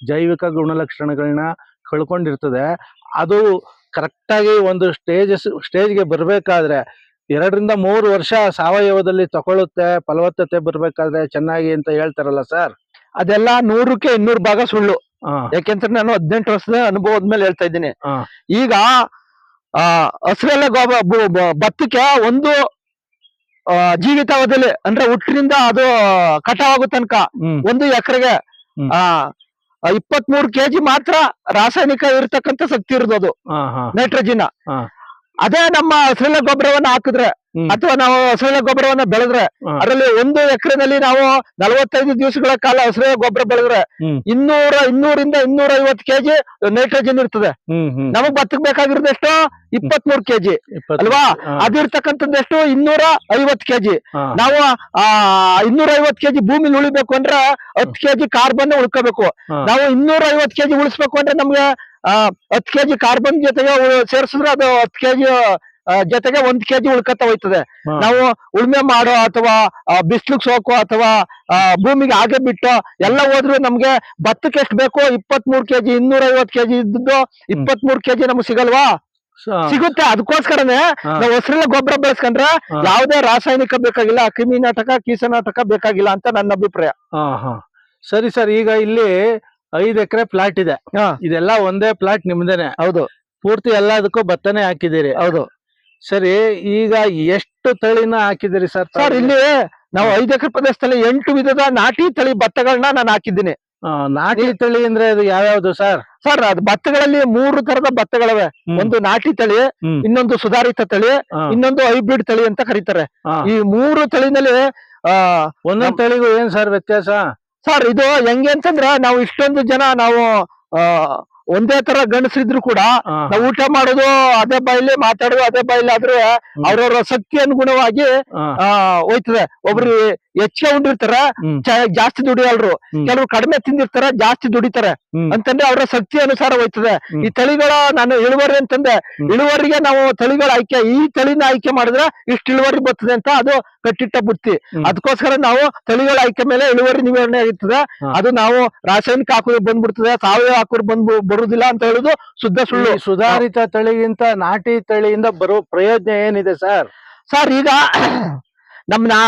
ಜೈವಿಕ ಗುಣಲಕ್ಷಣಗಳನ್ನ ಕಳ್ಕೊಂಡಿರ್ತದೆ. ಅದು ಕರೆಕ್ಟಾಗಿ ಒಂದು ಸ್ಟೇಜಸ್, ಸ್ಟೇಜ್ಗೆ ಬರಬೇಕಾದ್ರೆ ಎರಡರಿಂದ ಮೂರು ವರ್ಷ ಸಾವಯವದಲ್ಲಿ ತಗೊಳುತ್ತೆ, ಫಲವತ್ತತೆ ಬರಬೇಕಾದ್ರೆ ಚೆನ್ನಾಗಿ ಅಂತ ಹೇಳ್ತಾರಲ್ಲ ಸರ್? ಅದೆಲ್ಲ ನೂರಕ್ಕೆ ಇನ್ನೂರು ಭಾಗ ಸುಳ್ಳು. ಯಾಕೆಂದ್ರೆ ನಾನು ಹದಿನೆಂಟು ವರ್ಷದ ಅನುಭವದ ಮೇಲೆ ಹೇಳ್ತಾ ಇದ್ದೀನಿ. ಈಗ ಆ ಹಸಿರೆಲೆ ಗೊಬ್ಬರ ಬು- ಬ- ಭತ್ತಕ್ಕೆ ಒಂದು ಜೀವಿತಾವಧಿಯಲ್ಲಿ ಅಂದ್ರೆ ಹುಟ್ಟಿನಿಂದ ಅದು ಕಟಾವಾಗೋ ತನಕ ಒಂದು ಎಕರೆಗೆ. ಆ ಇಪ್ಪತ್ ಮೂರು ಕೆಜಿ ಮಾತ್ರ ರಾಸಾಯನಿಕ ಇರತಕ್ಕಂತ ಶಕ್ತಿ ಇರೋದು ಅದು. ನೈಟ್ರೋಜಿನ್. ಅದೇ ನಮ್ಮ ಹಸಿರಿನ ಗೊಬ್ಬರವನ್ನ ಹಾಕಿದ್ರೆ ಅಥವಾ ನಾವು ಹಸಿರಿನ ಗೊಬ್ಬರವನ್ನ ಬೆಳೆದ್ರೆ. ಅದರಲ್ಲಿ ಒಂದು ಎಕರೆನಲ್ಲಿ ನಾವು ನಲವತ್ತೈದು ದಿವಸಗಳ ಕಾಲ ಹಸಿರಿನ ಗೊಬ್ಬರ ಬೆಳೆದ್ರೆ. ಇನ್ನೂರ ಇನ್ನೂರಿಂದ ಇನ್ನೂರ ಐವತ್ತು ಕೆಜಿ ನೈಟ್ರೋಜನ್ ಇರ್ತದೆ. ನಮಗ್ ಬತ್ತಕ್ ಬೇಕಾಗಿರೋದೆಷ್ಟು ಇಪ್ಪತ್ ಮೂರು ಕೆಜಿ. ಅಲ್ವಾ? ಅದಿರ್ತಕ್ಕಂಥದ್ದೆಷ್ಟು ಇನ್ನೂರ ಐವತ್ ಕೆಜಿ. ನಾವು ಆ ಇನ್ನೂರ ಐವತ್ ಕೆಜಿ ಭೂಮಿ ಉಳಿಬೇಕು ಅಂದ್ರೆ ಹತ್ತು ಕೆಜಿ ಕಾರ್ಬನ್ ಉಳ್ಕೋಬೇಕು. ನಾವು ಇನ್ನೂರ ಐವತ್ ಕೆಜಿ ಉಳಿಸ್ಬೇಕು ಅಂದ್ರೆ ನಮ್ಗೆ ಆ ಹತ್ ಕೆಜಿ ಕಾರ್ಬನ್ ಜೊತೆಗೆ ಸೇರಿಸಿದ್ರೆ ಅದು ಹತ್ತು ಕೆಜಿ ಜೊತೆಗೆ ಒಂದ್ ಕೆಜಿ ಉಳ್ಕತ್ತ ಹೋಯ್ತದೆ. ನಾವು ಉಳುಮೆ ಮಾಡೋ ಅಥವಾ ಬಿಸ್ಲುಗ್ ಸೋಕೋ ಅಥವಾ ಭೂಮಿಗೆ ಹಾಗೆ ಬಿಟ್ಟು ಎಲ್ಲ ಹೋದ್ರು ನಮ್ಗೆ ಭತ್ತಕ್ಕೆ ಎಷ್ಟು ಬೇಕು ಇಪ್ಪತ್ ಮೂರ್ ಕೆಜಿ ಇನ್ನೂರ ಐವತ್ ಕೆಜಿ ಇದ್ದದ್ದು ಇಪ್ಪತ್ ಮೂರ್ ಕೆಜಿ ನಮ್ಗೆ ಸಿಗಲ್ವಾ? ಸಿಗುತ್ತೆ. ಅದಕ್ಕೋಸ್ಕರನೇ. ನಾವು ಹೊಸರಿನ ಗೊಬ್ಬರ ಬೆಳೆಸ್ಕೊಂಡ್ರೆ. ಯಾವುದೇ ರಾಸಾಯನಿಕ ಬೇಕಾಗಿಲ್ಲ ಕ್ರಿಮಿನಾಟಕ ಕೀಟನಾಟಕ ಬೇಕಾಗಿಲ್ಲ ಅಂತ ನನ್ನ ಅಭಿಪ್ರಾಯ. ಸರಿ ಸರ್ ಈಗ ಇಲ್ಲಿ ಐದ್ ಎಕರೆ ಪ್ಲಾಟ್ ಇದೆ. ಇದೆಲ್ಲ ಒಂದೇ ಪ್ಲಾಟ್ ನಿಮ್ದೇನೆ. ಹೌದು. ಪೂರ್ತಿ ಎಲ್ಲದಕ್ಕೂ ಭತ್ತನೆ ಹಾಕಿದಿರಿ ಹೌದು. ಸರಿ ಈಗ ಎಷ್ಟು ತಳಿನ ಹಾಕಿದಿರಿ ಸರ್? ಸರ್ ಇಲ್ಲಿ ನಾವು ಐದ್ ಎಕರೆ ಪ್ರದೇಶದಲ್ಲಿ ಎಂಟು ವಿಧದ ನಾಟಿ ತಳಿ ಭತ್ತಗಳನ್ನ ನಾನು ಹಾಕಿದ್ದೀನಿ. ನಾಟಿ ತಳಿ ಅಂದ್ರೆ ಅದು ಯಾವ್ಯಾವ್ದು ಸರ್? ಸರ್ ಅದು ಭತ್ತಗಳಲ್ಲಿ ಮೂರು ತರದ ಭತ್ತಗಳವೆ. ಒಂದು ನಾಟಿ ತಳಿ ಇನ್ನೊಂದು ಸುಧಾರಿತ ತಳಿ ಇನ್ನೊಂದು ಹೈಬ್ರಿಡ್ ತಳಿ ಅಂತ ಕರೀತಾರೆ. ಈ ಮೂರು ತಳಿನಲ್ಲಿ ಆ ಒಂದೊಂದ್ ತಳಿಗೂ ಏನ್ ಸರ್ ವ್ಯತ್ಯಾಸ? ಸರ್ ಇದು ಹೆಂಗೆ ಅಂತಂದ್ರೆ ನಾವು ಇಷ್ಟೊಂದು ಜನ ನಾವು ಒಂದೇ ತರ ಗಣಿಸಿದ್ರು ಕೂಡ ನಾವು ಊಟ ಮಾಡೋದು ಅದೇ ಬಾಯಲ್ಲಿ ಮಾತಾಡೋದು ಅದೇ ಬಾಯಲ್ಲಿ ಆದ್ರೆ ಅವ್ರವ್ರ ಶಕ್ತಿ ಅನುಗುಣವಾಗಿ ಆ, ಆ ಹೋಯ್ತದೆ. ಒಬ್ರು ಹೆಚ್ಚಿಗೆ ಉಂಡಿರ್ತಾರ ಜಾಸ್ತಿ ದುಡಿಯಲ್ರು. ಕೆಲವ್ರು ಕಡಿಮೆ ತಿಂದಿರ್ತಾರ ಜಾಸ್ತಿ ದುಡಿತಾರೆ. ಅಂತಂದ್ರೆ ಅವರ ಶಕ್ತಿ ಅನುಸಾರ ಹೋಯ್ತದೆ. ಈ ತಳಿಗಳ ನಾನು ಇಳುವರಿ ಅಂತಂದ್ರೆ ಇಳುವರಿಗೆ ನಾವು ತಳಿಗಳ ಆಯ್ಕೆ ಈ ತಳಿನ ಆಯ್ಕೆ ಮಾಡಿದ್ರೆ ಇಷ್ಟು ಇಳುವರಿ ಬರ್ತದೆ ಅಂತ ಅದು ಕಟ್ಟಿಟ್ಟ ಬುತ್ತಿ. ಅದಕ್ಕೋಸ್ಕರ ನಾವು ತಳಿಗಳ ಆಯ್ಕೆ ಮೇಲೆ ಇಳುವರಿ ನಿವಾರಣೆ ಆಗಿರ್ತದೆ. ಅದು ನಾವು ರಾಸಾಯನಿಕ ಹಾಕೋದು ಬಂದ್ಬಿಡ್ತದೆ ಸಾವಯವ ಹಾಕೋದು ಬಂದ್ ಬರುದಿಲ್ಲ ಅಂತ ಹೇಳುದು ಶುದ್ಧ ಸುಳ್ಳು. ಸುಧಾರಿತ ತಳಿಗಿಂತ ನಾಟಿ ತಳಿಯಿಂದ ಬರೋ ಪ್ರಯೋಜನ ಏನಿದೆ ಸರ್? ಸರ್ ಈಗ ನಮ್ ನಾ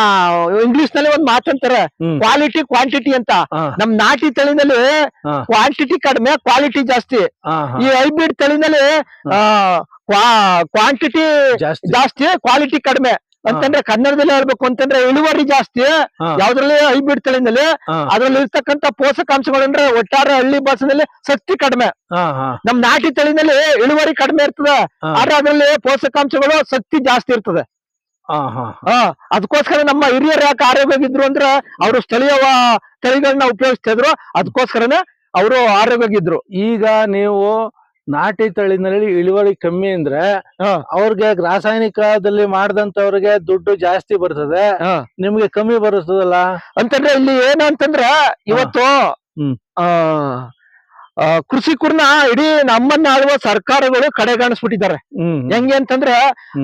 ಇಂಗ್ಲಿಷ್ನಲ್ಲಿ ಒಂದ್ ಮಾತಂತಾರ. ಕ್ವಾಲಿಟಿ ಕ್ವಾಂಟಿಟಿ ಅಂತ. ನಮ್ ನಾಟಿ ತಳಿನಲ್ಲಿ ಕ್ವಾಂಟಿಟಿ ಕಡಿಮೆ ಕ್ವಾಲಿಟಿ ಜಾಸ್ತಿ. ಈ ಹೈಬ್ರಿಡ್ ತಳಿನಲ್ಲಿ ಕ್ವಾಂಟಿಟಿ ಜಾಸ್ತಿ. ಕ್ವಾಲಿಟಿ ಕಡಿಮೆ. ಅಂತಂದ್ರೆ ಕನ್ನಡದಲ್ಲಿ ಹೇಳ್ಬೇಕು ಅಂತಂದ್ರೆ ಇಳುವರಿ ಜಾಸ್ತಿ. ಯಾವ್ದ್ರಲ್ಲಿ ಹೈಬ್ರಿಡ್ ತಳಿನಲ್ಲಿ. ಅದ್ರಲ್ಲಿ ಇರ್ತಕ್ಕಂತ ಪೋಷಕಾಂಶಗಳು ಅಂದ್ರೆ ಒಟ್ಟಾರೆ ಹಳ್ಳಿ ಭಾಷೆನಲ್ಲಿ ಶಕ್ತಿ ಕಡಿಮೆ. ನಮ್ ನಾಟಿ ತಳಿನಲ್ಲಿ ಇಳುವರಿ ಕಡಿಮೆ ಇರ್ತದೆ. ಆದ್ರೆ ಅದ್ರಲ್ಲಿ ಪೋಷಕಾಂಶಗಳು ಶಕ್ತಿ ಜಾಸ್ತಿ ಇರ್ತದೆ. ಹಾ ಹಾ ಹಾ. ಅದಕ್ಕೋಸ್ಕರ ನಮ್ಮ ಹಿರಿಯರ ಯಾಕೆ ಆರೋಗ್ಯವಾಗಿದ್ರು ಅಂದ್ರೆ ಅವರು ಸ್ಥಳೀಯ ತಳಿಗಳನ್ನ ಉಪಯೋಗಿಸ್ತಾ ಇದ್ರು ಅದಕ್ಕೋಸ್ಕರನೇ ಅವರು ಆರೋಗ್ಯವಾಗಿದ್ರು. ಈಗ ನೀವು ನಾಟಿ ತಳಿನಲ್ಲಿ ಇಳುವರಿ ಕಮ್ಮಿ ಅಂದ್ರೆ. ಅವ್ರಿಗೆ ರಾಸಾಯನಿಕದಲ್ಲಿ ಮಾಡ್ದಂತವ್ರಿಗೆ ದುಡ್ಡು ಜಾಸ್ತಿ ಬರ್ತದೆ ಹಾ. ನಿಮ್ಗೆ ಕಮ್ಮಿ ಬರುತ್ತದಲ್ಲ? ಅಂತಂದ್ರೆ ಇಲ್ಲಿ ಏನು ಅಂತಂದ್ರ ಇವತ್ತು ಹ್ಮ್. ಆ ಆ, ಕೃಷಿಕರನ್ನ ಇಡೀ ನಮ್ಮನ್ನ ಆಳುವ ಸರ್ಕಾರಗಳು ಕಡೆಗಾಣಿಸ್ಬಿಟ್ಟಿದ್ದಾರೆ. ಹ್ಮ್ ಹೆಂಗೆ ಅಂತಂದ್ರೆ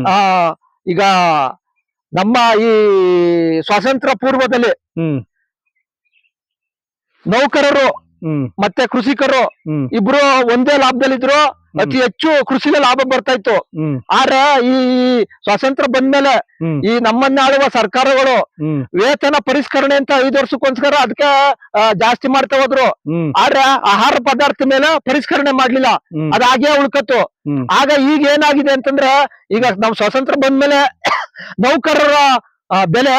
ಆ ಈಗ ನಮ್ಮ ಈ ಸ್ವಾತಂತ್ರ್ಯ ಪೂರ್ವದಲ್ಲಿ ಹ್ಮ್. ನೌಕರರು ಹ್ಮ್. ಮತ್ತೆ ಕೃಷಿಕರು ಇಬ್ರು ಒಂದೇ ಲಾಭದಲ್ಲಿದ್ರು. ಅತಿ ಹೆಚ್ಚು ಕೃಷಿಲೇ ಲಾಭ ಬರ್ತಾ ಇತ್ತು ಆದ್ರೆ ಈ ಸ್ವಾತಂತ್ರ್ಯ ಬಂದ್ಮೇಲೆ ಈ ನಮ್ಮನ್ನ ಆಳುವ ಸರ್ಕಾರಗಳು ವೇತನ ಪರಿಷ್ಕರಣೆ ಅಂತ ಐದು ವರ್ಷಕ್ಕೋಸ್ಕರ ಅದಕ್ಕೆ ಜಾಸ್ತಿ ಮಾಡ್ತಾ ಹೋದ್ರು. ಆದ್ರೆ ಆಹಾರ ಪದಾರ್ಥ ಮೇಲೆ ಪರಿಷ್ಕರಣೆ ಮಾಡ್ಲಿಲ್ಲ. ಅದಾಗೇ ಉಳ್ಕತ್ತು. ಆಗ ಈಗ ಏನಾಗಿದೆ ಅಂತಂದ್ರೆ ಈಗ ನಾವು ಸ್ವಾತಂತ್ರ್ಯ ಬಂದ್ಮೇಲೆ ನೌಕರರ ಬೆಲೆ.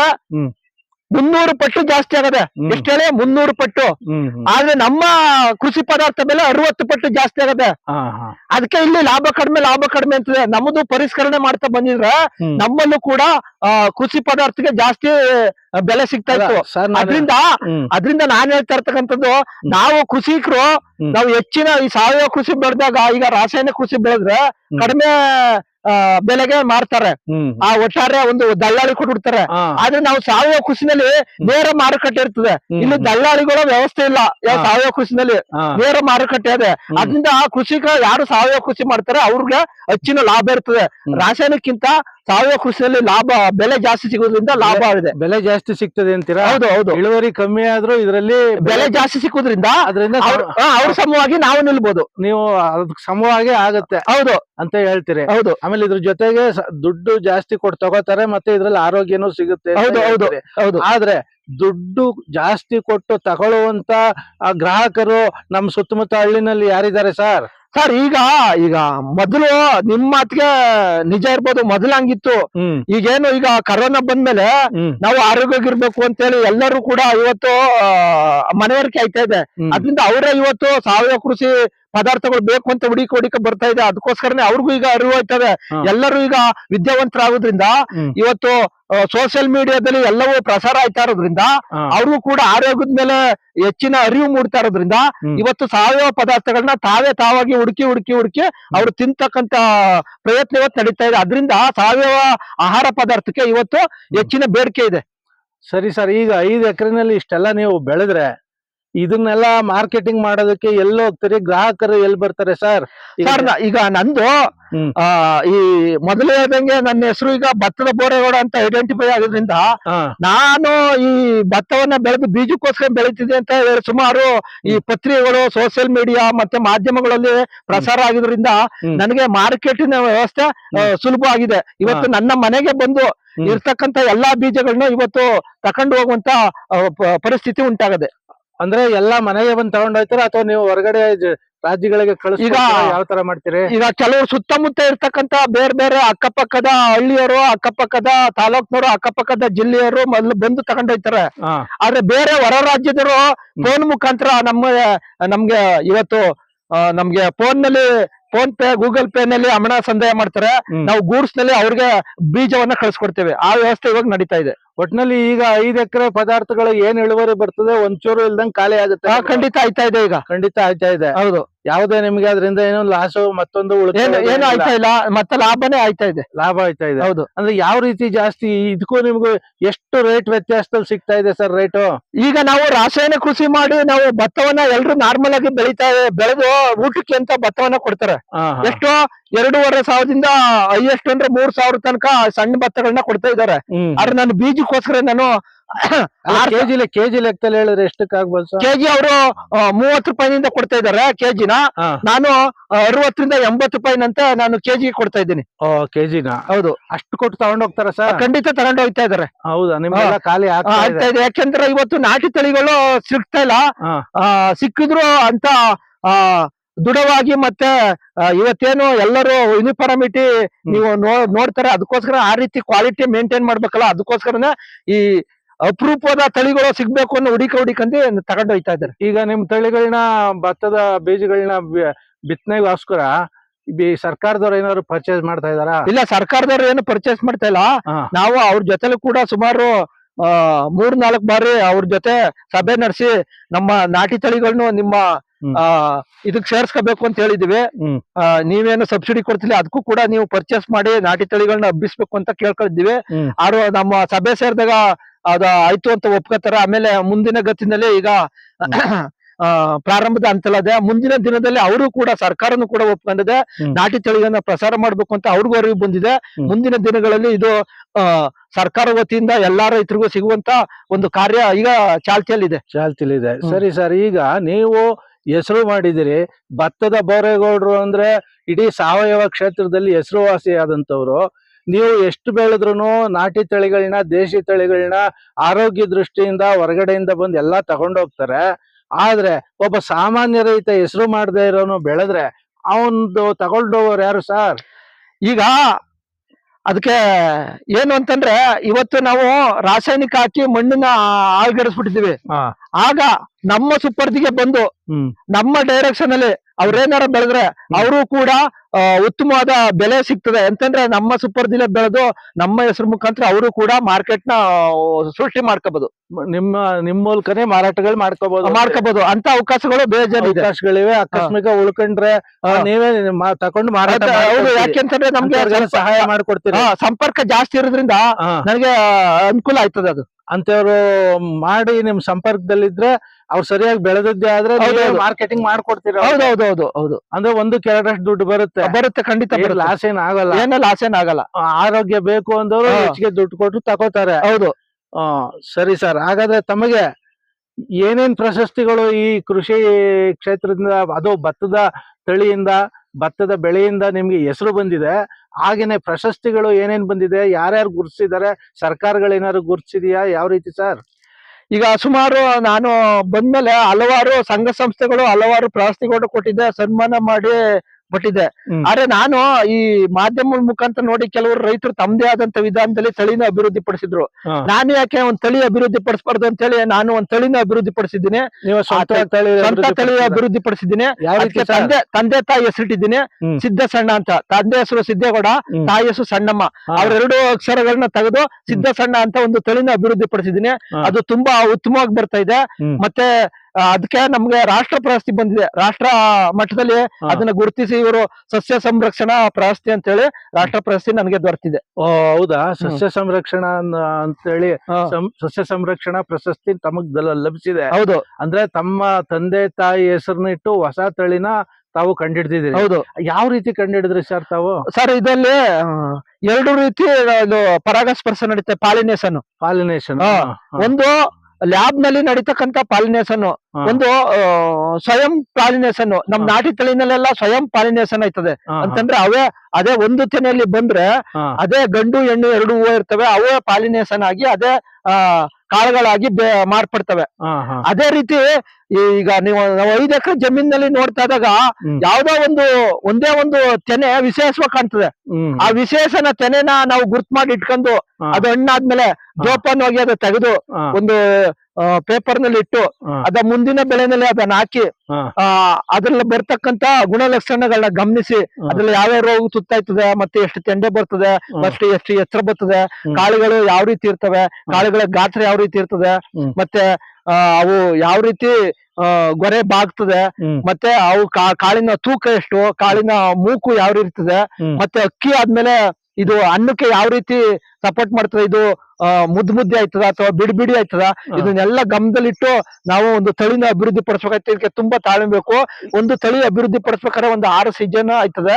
ಮುನ್ನೂರು ಪಟ್ಟು ಜಾಸ್ತಿ ಆಗದೆ. ಎಷ್ಟು ಹೇಳಿ ಮುನ್ನೂರು ಪಟ್ಟು. ಆದ್ರೆ ನಮ್ಮ ಕೃಷಿ ಪದಾರ್ಥ ಮೇಲೆ ಅರವತ್ತು ಪಟ್ಟು ಜಾಸ್ತಿ ಆಗದೆ. ಅದಕ್ಕೆ ಇಲ್ಲಿ ಲಾಭ ಕಡಿಮೆ ಲಾಭ ಕಡಿಮೆ ಅಂತಿದೆ. ನಮ್ಮದು ಪರಿಷ್ಕರಣೆ ಮಾಡ್ತಾ ಬಂದಿದ್ರೆ ನಮ್ಮಲ್ಲೂ ಕೂಡ ಕೃಷಿ ಪದಾರ್ಥಕ್ಕೆ ಜಾಸ್ತಿ ಬೆಲೆ ಸಿಗ್ತಾ ಇತ್ತು. ಅದ್ರಿಂದ ಅದ್ರಿಂದ ನಾನ್ ಹೇಳ್ತಾ ಇರ್ತಕ್ಕಂಥದ್ದು ನಾವು ಕೃಷಿಕರು. ನಾವು ಹೆಚ್ಚಿನ ಈ ಸಾವಯವ ಕೃಷಿ ಬೆಳೆದಾಗ ಈಗ ರಾಸಾಯನಿಕ ಕೃಷಿ ಬೆಳೆದ್ರೆ ಕಡಿಮೆ ಬೆಲೆಗೆ ಮಾರ್ತಾರೆ. ಆ ಒಟ್ಟಾರೆ ಒಂದು ದಲ್ಲಾಳಿ ಕೊಟ್ಬಿಡ್ತಾರೆ. ಆದ್ರೆ ನಾವು ಸಾವಯವ ಕೃಷಿನಲ್ಲಿ ನೇರ ಮಾರುಕಟ್ಟೆ ಇರ್ತದೆ. ಇಲ್ಲಿ ದಲ್ಲಾಳಿಗಳ ವ್ಯವಸ್ಥೆ ಇಲ್ಲ. ಸಾವಯವ ಕೃಷಿನಲ್ಲಿ ನೇರ ಮಾರುಕಟ್ಟೆ ಅದೇ. ಅದರಿಂದ ಆ ಕೃಷಿಕ ಯಾರು ಸಾವಯವ ಕೃಷಿ ಮಾಡ್ತಾರೆ ಅವ್ರಿಗೆ ಹೆಚ್ಚಿನ ಲಾಭ ಇರ್ತದೆ. ರಾಸಾಯನಿಕಿಂತ ರಾಸಾಯನಿಕ್ಕಿಂತ ಸಾವಯವ ಕೃಷಿಯಲ್ಲಿ ಲಾಭ ಬೆಲೆ ಜಾಸ್ತಿ ಸಿಗೋದ್ರಿಂದ ಲಾಭ ಇದೆ ಬೆಲೆ ಜಾಸ್ತಿ ಸಿಗ್ತದೆ ಅಂತೀರಾ? ಹೌದು ಹೌದು. ಇಳುವರಿ ಕಮ್ಮಿ ಆದ್ರೂ ಇದರಲ್ಲಿ ಬೆಲೆ ಜಾಸ್ತಿ ಸಿಕ್ಕೋದ್ರಿಂದ ಅದರಿಂದ ಅವ್ರ ಸಮವಾಗಿ ನಾವು ನಿಲ್ಬಹುದು ನೀವು ಅದಕ್ಕೆ ಸಮವಾಗಿ ಆಗತ್ತೆ ಹೌದು. ಅಂತ ಹೇಳ್ತೀರಿ. ಹೌದು. ಆಮೇಲೆ ಇದ್ರ ಜೊತೆಗೆ ದುಡ್ಡು ಜಾಸ್ತಿ ಕೊಟ್ಟು ತಗೋತಾರೆ ಮತ್ತೆ ಇದ್ರಲ್ಲಿ ಆರೋಗ್ಯನೂ ಸಿಗುತ್ತೆ ಹೌದು, ಹೌದು. ಹೌದು. ಆದ್ರೆ ದುಡ್ಡು ಜಾಸ್ತಿ ಕೊಟ್ಟು ತಗೊಳ್ಳುವಂತ ಗ್ರಾಹಕರು ನಮ್ ಸುತ್ತಮುತ್ತ ಹಳ್ಳಿನಲ್ಲಿ ಯಾರಿದ್ದಾರೆ ಸರ್? ಸರ್ ಈಗ ಈಗ ಮೊದಲು ನಿಮ್ಮ ಮಾತಿಗೆ ನಿಜ ಇರ್ಬೋದು ಮೊದಲು ಹಂಗಿತ್ತು. ಈಗೇನು ಈಗ ಕರೋನಾ ಬಂದ್ಮೇಲೆ ನಾವು ಆರೋಗ್ಯವಾಗಿರ್ಬೇಕು ಅಂತೇಳಿ ಎಲ್ಲರೂ ಕೂಡ ಇವತ್ತು ಮನವರಿಕೆ ಆಯ್ತಾ ಇದೆ. ಅದ್ರಿಂದ ಅವರೇ ಇವತ್ತು ಸಾವಯವ ಕೃಷಿ ಪದಾರ್ಥಗಳು ಬೇಕು ಅಂತ ಹುಡುಕಿ ಹುಡುಕ ಬರ್ತಾ ಇದೆ. ಅದಕ್ಕೋಸ್ಕರನೇ ಅವ್ರಿಗೂ ಈಗ ಅರಿವು ಆಯ್ತದೆ. ಎಲ್ಲರೂ ಈಗ ವಿದ್ಯಾವಂತರಾಗೋದ್ರಿಂದ. ಇವತ್ತು ಸೋಷಿಯಲ್ ಮೀಡಿಯಾದಲ್ಲಿ ಎಲ್ಲವೂ ಪ್ರಸಾರ ಆಯ್ತಾ ಇರೋದ್ರಿಂದ ಅವ್ರಿಗೂ ಕೂಡ ಆರೋಗ್ಯದ ಮೇಲೆ ಹೆಚ್ಚಿನ ಅರಿವು ಮೂಡ್ತಾ ಇರೋದ್ರಿಂದ ಇವತ್ತು ಸಾವಯವ ಪದಾರ್ಥಗಳನ್ನ ತಾವೇ ತಾವಾಗಿ ಹುಡುಕಿ ಹುಡುಕಿ ಹುಡುಕಿ ಅವ್ರು ತಿಂತಕ್ಕಂತ ಪ್ರಯತ್ನ ಇವತ್ತು ನಡೀತಾ ಇದೆ. ಅದರಿಂದ ಸಾವಯವ ಆಹಾರ ಪದಾರ್ಥಕ್ಕೆ ಇವತ್ತು ಹೆಚ್ಚಿನ ಬೇಡಿಕೆ ಇದೆ. ಸರಿ ಸರ್ ಈಗ ಐದು ಎಕರೆನಲ್ಲಿ ಇಷ್ಟೆಲ್ಲ ನೀವು ಬೆಳೆದ್ರೆ ಇದನ್ನೆಲ್ಲ ಮಾರ್ಕೆಟಿಂಗ್ ಮಾಡೋದಕ್ಕೆ ಎಲ್ಲಿ ಹೋಗ್ತಾರೆ? ಗ್ರಾಹಕರು ಎಲ್ಲಿ ಬರ್ತಾರೆ ಸರ್? ಸರ್ ಈಗ ನಂದು ಆ ಈ ಮೊದಲೇ ಹೇಳ್ದಂಗೆ ನನ್ನ ಹೆಸರು ಈಗ ಭತ್ತದ ಬೋರೆಗೌಡ ಅಂತ ಐಡೆಂಟಿಫೈ ಆಗೋದ್ರಿಂದ ನಾನು ಈ ಭತ್ತವನ್ನ ಬೆಳೆದು ಬೀಜಕ್ಕೋಸ್ಕರ ಬೆಳೀತಿದೆ ಅಂತ ಹೇಳಿ ಸುಮಾರು ಈ ಪತ್ರಿಕೆಗಳು ಸೋಷಿಯಲ್ ಮೀಡಿಯಾ ಮತ್ತೆ ಮಾಧ್ಯಮಗಳಲ್ಲಿ ಪ್ರಸಾರ ಆಗಿದ್ರಿಂದ ನನಗೆ ಮಾರ್ಕೆಟಿನ ವ್ಯವಸ್ಥೆ ಸುಲಭ ಆಗಿದೆ. ಇವತ್ತು ನನ್ನ ಮನೆಗೆ ಬಂದು. ಇರ್ತಕ್ಕಂತ ಎಲ್ಲಾ ಬೀಜಗಳನ್ನ ಇವತ್ತು ತಕೊಂಡು ಹೋಗುವಂತ ಪರಿಸ್ಥಿತಿ ಉಂಟಾಗದೆ. ಅಂದ್ರೆ ಎಲ್ಲಾ ಮನೆಗೆ ತಗೊಂಡ್ ತಗೊಂಡೋಗ್ತೀರಾ ಅಥವಾ ನೀವು ಹೊರಗಡೆ ರಾಜ್ಯಗಳಿಗೆ ಕಳಿಸಿ ಈಗ- ಯಾವ ತರ ಮಾಡ್ತೀರಿ? ಈಗ ಕೆಲವರು ಸುತ್ತಮುತ್ತ ಇರ್ತಕ್ಕಂತ ಬೇರೆ ಬೇರೆ ಅಕ್ಕಪಕ್ಕದ ಹಳ್ಳಿಯವರು ಅಕ್ಕಪಕ್ಕದ ತಾಲೂಕ್ನವರು ಅಕ್ಕಪಕ್ಕದ ಜಿಲ್ಲೆಯವರು ಮೊದಲು ಬಂದು ತಗೊಂಡೋಯ್ತಾರೆ ಆದ್ರೆ ಬೇರೆ ಹೊರ ರಾಜ್ಯದವರು ಫೋನ್ ಮುಖಾಂತರ ನಮ್ಮ ನಮ್ಗೆ ಇವತ್ತು ನಮ್ಗೆ ಫೋನ್ನಲ್ಲಿ ಫೋನ್ ಪೇ ಗೂಗಲ್ ಪೇ ನಲ್ಲಿ ಹಣ ಸಂದಾಯ ಮಾಡ್ತಾರೆ. ನಾವು ಗೂಡ್ಸ್ನಲ್ಲಿ ಅವ್ರಿಗೆ ಬೀಜವನ್ನ ಕಳ್ಸಿಕೊಡ್ತೇವೆ. ಆ ವ್ಯವಸ್ಥೆ ಇವಾಗ ನಡೀತಾ ಇದೆ. ಒಟ್ನಲ್ಲಿ ಈಗ ಐದ್ ಎಕರೆ ಪದಾರ್ಥಗಳು ಏನ್ ಇಳುವರಿ ಬರ್ತದೆ ಒಂಚೂರು ಇಲ್ದಂಗ್ ಖಾಲಿ ಆಗುತ್ತೆ. ಖಂಡಿತ ಆಯ್ತಾ ಇದೆ ಈಗ. ಖಂಡಿತ ಆಯ್ತಾ ಇದೆ. ಹೌದು. ಯಾವುದೇ ನಿಮ್ಗೆ ಅದರಿಂದ ಏನು ಲಾಸ್ ಮತ್ತೊಂದು ಏನು ಆಯ್ತಾ ಇಲ್ಲ? ಮತ್ತೆ ಲಾಭನೇ ಆಯ್ತಾ ಇದೆ. ಲಾಭ ಆಯ್ತಾ ಇದೆ. ಹೌದು. ಅಂದ್ರೆ ಯಾವ ರೀತಿ ಜಾಸ್ತಿ ಇದಕ್ಕೂ ನಿಮ್ಗೂ ಎಷ್ಟು ರೇಟ್ ವ್ಯತ್ಯಾಸದಲ್ಲಿ ಸಿಗ್ತಾ ಇದೆ ಸರ್ ರೇಟು? ಈಗ ನಾವು ರಾಸಾಯನಿಕ ಕೃಷಿ ಮಾಡಿ ನಾವು ಭತ್ತವನ್ನ ಎಲ್ರು ನಾರ್ಮಲ್ ಆಗಿ ಬೆಳಿತಾ ಬೆಳೆದು ಊಟಕ್ಕೆ ಅಂತ ಭತ್ತವನ್ನ ಕೊಡ್ತಾರೆ? ಎಷ್ಟು ಎರಡೂವರೆ ಸಾವಿರದಿಂದ ಹೈಯೆಸ್ಟ್ ಅಂದ್ರೆ ಮೂರ್ ಸಾವಿರ ತನಕ ಸಣ್ಣ ಭತ್ತಗಳನ್ನ ಕೊಡ್ತಾ ಇದ್ದಾರೆ. ಆದ್ರೆ ನಾನು ಬೀಜಕ್ಕೋಸ್ಕರ ನಾನು ಕೆಜಿ ಕೆಜಿ ಲೆಕ್ಕದಲ್ಲಿ ಹೇಳಿದ್ರೆ ಎಷ್ಟಕ್ಕೆ ಆಗ್ಬೋದು ಸರ್? ಕೆಜಿ ಅವರು ಮೂವತ್ ರೂಪಾಯಿನಿಂದ ಕೊಡ್ತಾ ಇದ್ದಾರೆ ಕೆಜಿನ. ನಾನು ಅರವತ್ತರಿಂದ ಎಂಬತ್ತು ರೂಪಾಯಿನಂತ ನಾನು ಕೆಜಿ ಕೊಡ್ತಾ ಇದ್ದೀನಿ. ಕೆಜಿನ? ಹೌದು. ಅಷ್ಟು ಕೊಟ್ಟು ತಗೊಂಡ್ ಹೋಗ್ತಾರ ಸರ್? ಖಂಡಿತ ತಗೊಂಡೋಗ್ತಾ ಇದಾರೆ ಹೌದಾ? ನಿಮ್ಗೆಲ್ಲ ಖಾಲಿ ಆಗ್ತಾ ಇದೆ. ಯಾಕೆಂದ್ರೆ ಇವತ್ತು ನಾಟಿ ತಳಿಗಳು ಸಿಗ್ತಾ ಇಲ್ಲ. ಸಿಕ್ಕಿದ್ರು ಅಂತ ಆ, ದೃಢವಾಗಿ ಮತ್ತೆ ಇವತ್ತೇನು ಎಲ್ಲರೂ ಯೂನಿಫಾರ್ಮಿಟಿ ನೀವು ನೋಡ್ತಾರೆ ಅದಕ್ಕೋಸ್ಕರ ಆ ರೀತಿ ಕ್ವಾಲಿಟಿ ಮೇಂಟೈನ್ ಮಾಡ್ಬೇಕಲ್ಲ ಅದಕ್ಕೋಸ್ಕರನೇ ಈ ಅಪರೂಪದ ತಳಿಗಳು ಸಿಗ್ಬೇಕು ಅನ್ನೋ ಹುಡಿಕ ಹುಡಿಕಂದು ತಗೊಂಡು ಹೋಯ್ತಾ ಇದ್ದಾರೆ. ಈಗ ನಿಮ್ ತಳಿಗಳನ್ನ ಭತ್ತದ ಬೀಜಗಳನ್ನ ಬಿತ್ತನೆಗೋಸ್ಕರ ಈ ಸರ್ಕಾರದವ್ರು ಏನಾದ್ರು ಪರ್ಚೇಸ್ ಮಾಡ್ತಾ ಇದಾರ ಇಲ್ಲ ಸರ್ಕಾರದವ್ರು ಏನು ಪರ್ಚೇಸ್ ಮಾಡ್ತಾ ಇಲ್ಲ. ನಾವು ಅವ್ರ ಜೊತೆಲೂ ಕೂಡ ಸುಮಾರು ಆ ಮೂರ್ ನಾಲ್ಕು ಬಾರಿ ಅವ್ರ ಜೊತೆ ಸಭೆ ನಡೆಸಿ ನಮ್ಮ ನಾಟಿ ತಳಿಗಳನ್ನು ನಿಮ್ಮ. ಆ ಇದಕ್ ಸೇರ್ಸ್ಕೋಬೇಕು ಅಂತ ಹೇಳಿದಿವಿ. ನೀವೇನು ಸಬ್ಸಿಡಿ ಕೊಡ್ತಿಲ್ಲ ಅದಕ್ಕೂ ಕೂಡ ನೀವು ಪರ್ಚೇಸ್ ಮಾಡಿ ನಾಟಿ ತಳಿಗಳನ್ನ ಹಬ್ಬಿಸ್ಬೇಕು ಅಂತ ಕೇಳ್ಕೊಂಡಿದ್ವಿ. ಆರು ನಮ್ಮ ಸಭೆ ಸೇರಿದಾಗ ಅದ ಆಯ್ತು ಅಂತ ಒಪ್ಕೋತಾರ. ಆಮೇಲೆ ಮುಂದಿನ ಗತಿನಲ್ಲಿ ಈಗ ಆ, ಪ್ರಾರಂಭದ ಅಂತಲ್ಲದೆ ಮುಂದಿನ ದಿನದಲ್ಲಿ ಅವರು ಕೂಡ ಸರ್ಕಾರನು ಕೂಡ ಒಪ್ಕೊಂಡಿದೆ. ನಾಟಿ ತಳಿಗಳನ್ನ ಪ್ರಸಾರ ಮಾಡ್ಬೇಕು ಅಂತ ಅವ್ರಿಗೂ ಅರಿವು ಬಂದಿದೆ. ಮುಂದಿನ ದಿನಗಳಲ್ಲಿ ಇದು ಆ ಸರ್ಕಾರ ವತಿಯಿಂದ ಎಲ್ಲಾ ರೈತರಿಗೂ ಸಿಗುವಂತ ಒಂದು ಕಾರ್ಯ ಈಗ ಚಾಲ್ತಿಯಲ್ಲಿದೆ. ಚಾಲ್ತಿಯಲ್ಲಿದೆ. ಸರಿ ಸರ್ ಈಗ ನೀವು ಹೆಸರು ಮಾಡಿದಿರಿ. ಭತ್ತದ ಬೋರೇಗೌಡರು ಅಂದ್ರೆ ಇಡೀ ಸಾವಯವ ಕ್ಷೇತ್ರದಲ್ಲಿ ಹೆಸರುವಾಸಿಯಾದಂತವ್ರು ನೀವು ಎಷ್ಟು ಬೆಳೆದ್ರು ನಾಟಿ ತಳಿಗಳನ್ನ ದೇಶಿ ತಳಿಗಳನ್ನ ಆರೋಗ್ಯ ದೃಷ್ಟಿಯಿಂದ ಹೊರಗಡೆಯಿಂದ ಬಂದು ಎಲ್ಲಾ ತಗೊಂಡೋಗ್ತಾರೆ ಆದ್ರೆ ಒಬ್ಬ ಸಾಮಾನ್ಯ ರೈತ ಹೆಸರು ಮಾಡದೇ ಇರೋನು ಬೆಳೆದ್ರೆ ಅವನು ತಗೊಂಡೋಗೋರು ಯಾರು ಸರ್? ಈಗ ಅದಕ್ಕೆ ಏನು ಅಂತಂದ್ರೆ ಇವತ್ತು ನಾವು ರಾಸಾಯನಿಕ ಹಾಕಿ ಮಣ್ಣನ್ನ ಆಳ್ಗಡಿಸ್ಬಿಟ್ಟಿದೀವಿ ಆಗ ನಮ್ಮ ಸುಪರ್ದಿಗೆ ಬಂದು ನಮ್ಮ ಡೈರೆಕ್ಷನ್ ಅಲ್ಲಿ ಅವ್ರೇನಾರ ಬೆಳೆದ್ರೆ ಅವರು ಕೂಡ ಉತ್ತಮವಾದ ಬೆಲೆ ಸಿಗ್ತದೆ. ಅಂತಂದ್ರೆ ನಮ್ಮ ಸುಪರ್ದಿಲೆ ಬೆಳೆದು ನಮ್ಮ ಹೆಸರು ಮುಖಾಂತರ ಅವರು ಕೂಡ ಮಾರ್ಕೆಟ್ನ ಸೃಷ್ಟಿ ಮಾಡ್ಕೋಬಹುದು ನಿಮ್ಮ ನಿಮ್ ಮೂಲಕನೇ ಮಾರಾಟಗಳು ಮಾಡ್ಕೋಬಹುದು ಮಾಡ್ಕೋಬಹುದು ಅಂತ ಅವಕಾಶಗಳು ಬೇಜಾರು ಅವಕಾಶಗಳಿವೆ. ಆಕಸ್ಮಿಕ ಉಳ್ಕೊಂಡ್ರೆ. ನೀವೇ ತಕೊಂಡು ಮಾರಾಟ. ಯಾಕೆಂತಂದ್ರೆ ನಮ್ಗೆ ಸಹಾಯ ಮಾಡ್ಕೊಡ್ತೀರಿ. ಸಂಪರ್ಕ ಜಾಸ್ತಿ ಇರೋದ್ರಿಂದ. ನನಗೆ ಅನುಕೂಲ ಆಯ್ತದ ಅದು. ಅಂತವ್ರು ಮಾಡಿ ನಿಮ್ ಸಂಪರ್ಕದಲ್ಲಿದ್ರೆ ಅವ್ರು ಸರಿಯಾಗಿ ಬೆಳೆದದ್ದೇ ಆದ್ರೆ. ಮಾರ್ಕೆಟಿಂಗ್ ಮಾಡ್ಕೊಡ್ತೀರ ಹೌದೌದು ಹೌದು ಅಂದ್ರೆ ಒಂದಕ್ಕೆ ಎರಡರಷ್ಟು ದುಡ್ಡು ಬರುತ್ತೆ. ಬರುತ್ತೆ ಖಂಡಿತ ಲಾಸ್ ಏನ್ ಆಗಲ್ಲ. ಏನೋ ಲಾಸ್ ಏನ್ ಆಗಲ್ಲ. ಆರೋಗ್ಯ ಬೇಕು ಅಂದವರು. ಹೆಚ್ಚಿಗೆ ದುಡ್ಡು ಕೊಟ್ಟು ತಗೋತಾರೆ. ಹೌದು. ಸರಿ ಸರ್. ಹಾಗಾದ್ರೆ ತಮಗೆ ಏನೇನ್ ಪ್ರಶಸ್ತಿಗಳು ಈ ಕೃಷಿ ಕ್ಷೇತ್ರದಿಂದ ಅದು ಭತ್ತದ ತಳಿಯಿಂದ ಭತ್ತದ ಬೆಳೆಯಿಂದ ನಿಮ್ಗೆ ಹೆಸರು ಬಂದಿದೆ. ಹಾಗೇನೆ ಪ್ರಶಸ್ತಿಗಳು ಏನೇನ್ ಬಂದಿದೆ ಯಾರ್ಯಾರು ಗುರ್ಸಿದ್ದಾರೆ ಸರ್ಕಾರಗಳು ಏನಾದ್ರು ಗುರ್ತಿಸಿದ್ಯಾ? ಯಾವ ರೀತಿ ಸರ್? ಈಗ ಸುಮಾರು ನಾನು ಬಂದ್ಮೇಲೆ ಹಲವಾರು ಸಂಘ ಸಂಸ್ಥೆಗಳು ಹಲವಾರು ಪ್ರಶಸ್ತಿಗಳು ಕೊಟ್ಟಿದ್ದೆ ಸನ್ಮಾನ ಮಾಡಿ ಇದೆ. ಆದ್ರೆ ನಾನು ಈ ಮಾಧ್ಯಮದ ಮುಖಾಂತರ ನೋಡಿ ಕೆಲವರು ರೈತರು ತಮ್ಮದೇ ಆದಂತ ವಿಧಾನದಲ್ಲಿ ತಳಿನ ಅಭಿವೃದ್ಧಿ ಪಡಿಸಿದ್ರು. ನಾನು ಯಾಕೆ ಒಂದ್ ತಳಿ ಅಭಿವೃದ್ಧಿ ಪಡಿಸಬಾರ್ದು ಅಂತ ಹೇಳಿ ನಾನು ಒಂದ್ ತಳಿನ ಅಭಿವೃದ್ಧಿ ಪಡಿಸಿದ್ದೀನಿ. ಸ್ವಂತ ತಳಿ ಅಭಿವೃದ್ಧಿ ಪಡಿಸಿದ್ದೀನಿ. ಅದಕ್ಕೆ ತಂದೆ ತಂದೆ ತಾಯಿ ಹೆಸರಿಟ್ಟಿದ್ದೀನಿ. ಸಿದ್ಧ ಸಣ್ಣ ಅಂತ. ತಂದೆ ಹೆಸರು ಸಿದ್ದೇಗೌಡ. ತಾಯಿ ಹೆಸರು ಸಣ್ಣಮ್ಮ. ಅವರೆರಡು ಅಕ್ಷರಗಳನ್ನ ತೆಗೆದು ಸಿದ್ದಸಣ್ಣ ಅಂತ ಒಂದು ತಳಿನ ಅಭಿವೃದ್ಧಿ ಪಡಿಸಿದ್ದೀನಿ. ಅದು ತುಂಬಾ ಉತ್ತಮವಾಗಿ ಬರ್ತಾ ಇದೆ. ಮತ್ತೆ ಅದಕ್ಕೆ ನಮ್ಗೆ ರಾಷ್ಟ್ರ ಪ್ರಶಸ್ತಿ ಬಂದಿದೆ. ರಾಷ್ಟ್ರ ಮಟ್ಟದಲ್ಲಿ ಅದನ್ನ ಗುರುತಿಸಿ ಇವರು ಸಸ್ಯ ಸಂರಕ್ಷಣಾ ಪ್ರಶಸ್ತಿ ಅಂತ ಹೇಳಿ ರಾಷ್ಟ್ರ ಪ್ರಶಸ್ತಿ ನನಗೆ ದೊರೆತಿದೆ. ಓ ಹೌದಾ? ಸಸ್ಯ ಸಂರಕ್ಷಣಾ ಅಂತ ಹೇಳಿ ಸಸ್ಯ ಸಂರಕ್ಷಣಾ ಪ್ರಶಸ್ತಿ ತಮಗ್ ಲಭಿಸಿದೆ. ಹೌದು. ಅಂದ್ರೆ ತಮ್ಮ ತಂದೆ ತಾಯಿ ಹೆಸರನ್ನ ಇಟ್ಟು ಹೊಸ ತಳಿನ ತಾವು ಕಂಡಿಡ್ದಿದ್ದೀರಿ. ಹೌದು. ಯಾವ ರೀತಿ ಕಂಡಿಡಿದ್ರಿ ಸರ್ ತಾವು? ಸರ್ ಇದರಲ್ಲಿ ಎರಡು ರೀತಿ ಇದು ಪರಾಗಸ್ಪರ್ಶ ನಡೀತೆ ಪಾಲಿನೇಷನ್. ಪಾಲಿನೇಷನ್. ಒಂದು ಲ್ಯಾಬ್ನಲ್ಲಿ ನಡೀತಕ್ಕಂತ ಪಾಲಿನೇಷನ್ ಒಂದು ಸ್ವಯಂ ಪಾಲಿನೇಷನ್ ನಮ್ ನಾಟಿ ತಳಿನಲ್ಲೆಲ್ಲ ಸ್ವಯಂ ಪಾಲಿನೇಷನ್ ಆಯ್ತದೆ. ಅಂತಂದ್ರೆ ಅವೇ ಅದೇ ಒಂದು ತೆನೆಯಲ್ಲಿ ಬಂದ್ರೆ ಅದೇ ಗಂಡು ಹೆಣ್ಣು ಎರಡು ಹೂವು ಇರ್ತವೆ ಅವೇ ಪಾಲಿನೇಷನ್ ಆಗಿ ಅದೇ ಆ ಕಾಳುಗಳಾಗಿ ಬೆ- ಮಾರ್ಪಡ್ತವೆ. ಅದೇ ರೀತಿ ಈಗ ನೀವು ನಾವು ಐದು ಎಕರೆ ಜಮೀನಲ್ಲಿ ನೋಡ್ತಾ ಇದ್ದಾಗ. ಯಾವ್ದೋ ಒಂದು ಒಂದೇ ಒಂದು ತೆನೆ ವಿಶೇಷವಾಗಿ ಕಾಣ್ತದೆ. ಆ ವಿಶೇಷನ ತೆನೆನ ನಾವು ಗುರ್ತ್ ಮಾಡಿ ಇಟ್ಕೊಂಡು ಅದು ಹಣ್ಣಾದ್ಮೇಲೆ ಹೋಗಿ ಅದು ತೆಗೆದು ಒಂದು ಪೇಪರ್ನಲ್ಲಿ ಇಟ್ಟು ಅದ ಮುಂದಿನ ಬೆಳೆನಲ್ಲಿ ಅದನ್ನ ಹಾಕಿ ಅದ್ರಲ್ಲಿ ಬರ್ತಕ್ಕಂತ ಗುಣಲಕ್ಷಣಗಳನ್ನ ಗಮನಿಸಿ ಅದ್ರಲ್ಲಿ ಯಾವ ರೋಗ ತುತ್ತಾಯ್ತದೆ ಮತ್ತೆ ಎಷ್ಟು ತೆಂಡೆ ಬರ್ತದೆ ಮತ್ತೆ ಎಷ್ಟು ಎತ್ತರ ಬರ್ತದೆ ಕಾಳುಗಳು ಯಾವ ರೀತಿ ಇರ್ತವೆ ಕಾಳುಗಳ ಗಾತ್ರ ಯಾವ ರೀತಿ ಇರ್ತದೆ ಮತ್ತೆ ಅವು ಯಾವ ರೀತಿ ಗೊರೆ ಬಾಗ್ತದೆ ಮತ್ತೆ ಅವು ಕಾ- ಕಾಳಿನ ತೂಕ ಎಷ್ಟು ಕಾಳಿನ ಮೂಕು ಯಾವ ರೀತಿ ಇರ್ತದೆ ಮತ್ತೆ ಅಕ್ಕಿ ಆದ್ಮೇಲೆ ಇದು ಅನ್ನಕ್ಕೆ ಯಾವ ರೀತಿ ಸಪೋರ್ಟ್ ಮಾಡ್ತದೆ? ಇದು ಮುದ್ದು ಮುದ್ದೆ ಆಯ್ತದ ಅಥವಾ ಬಿಡಿ ಬಿಡಿ ಆಯ್ತದ? ಇದನ್ನೆಲ್ಲ ಗಮನದಲ್ಲಿಟ್ಟು ನಾವು ಒಂದು ತಳಿನ ಅಭಿವೃದ್ಧಿ ಪಡಿಸ್ಬೇಕಾಯ್ತು ಇದಕ್ಕೆ ತುಂಬಾ ತಾಳ್ಮೆ ಬೇಕು. ಒಂದು ತಳಿ ಅಭಿವೃದ್ಧಿ ಪಡಿಸ್ಬೇಕಾದ್ರೆ ಒಂದು ಆರು ಸೀಸನ್ ಆಯ್ತದ.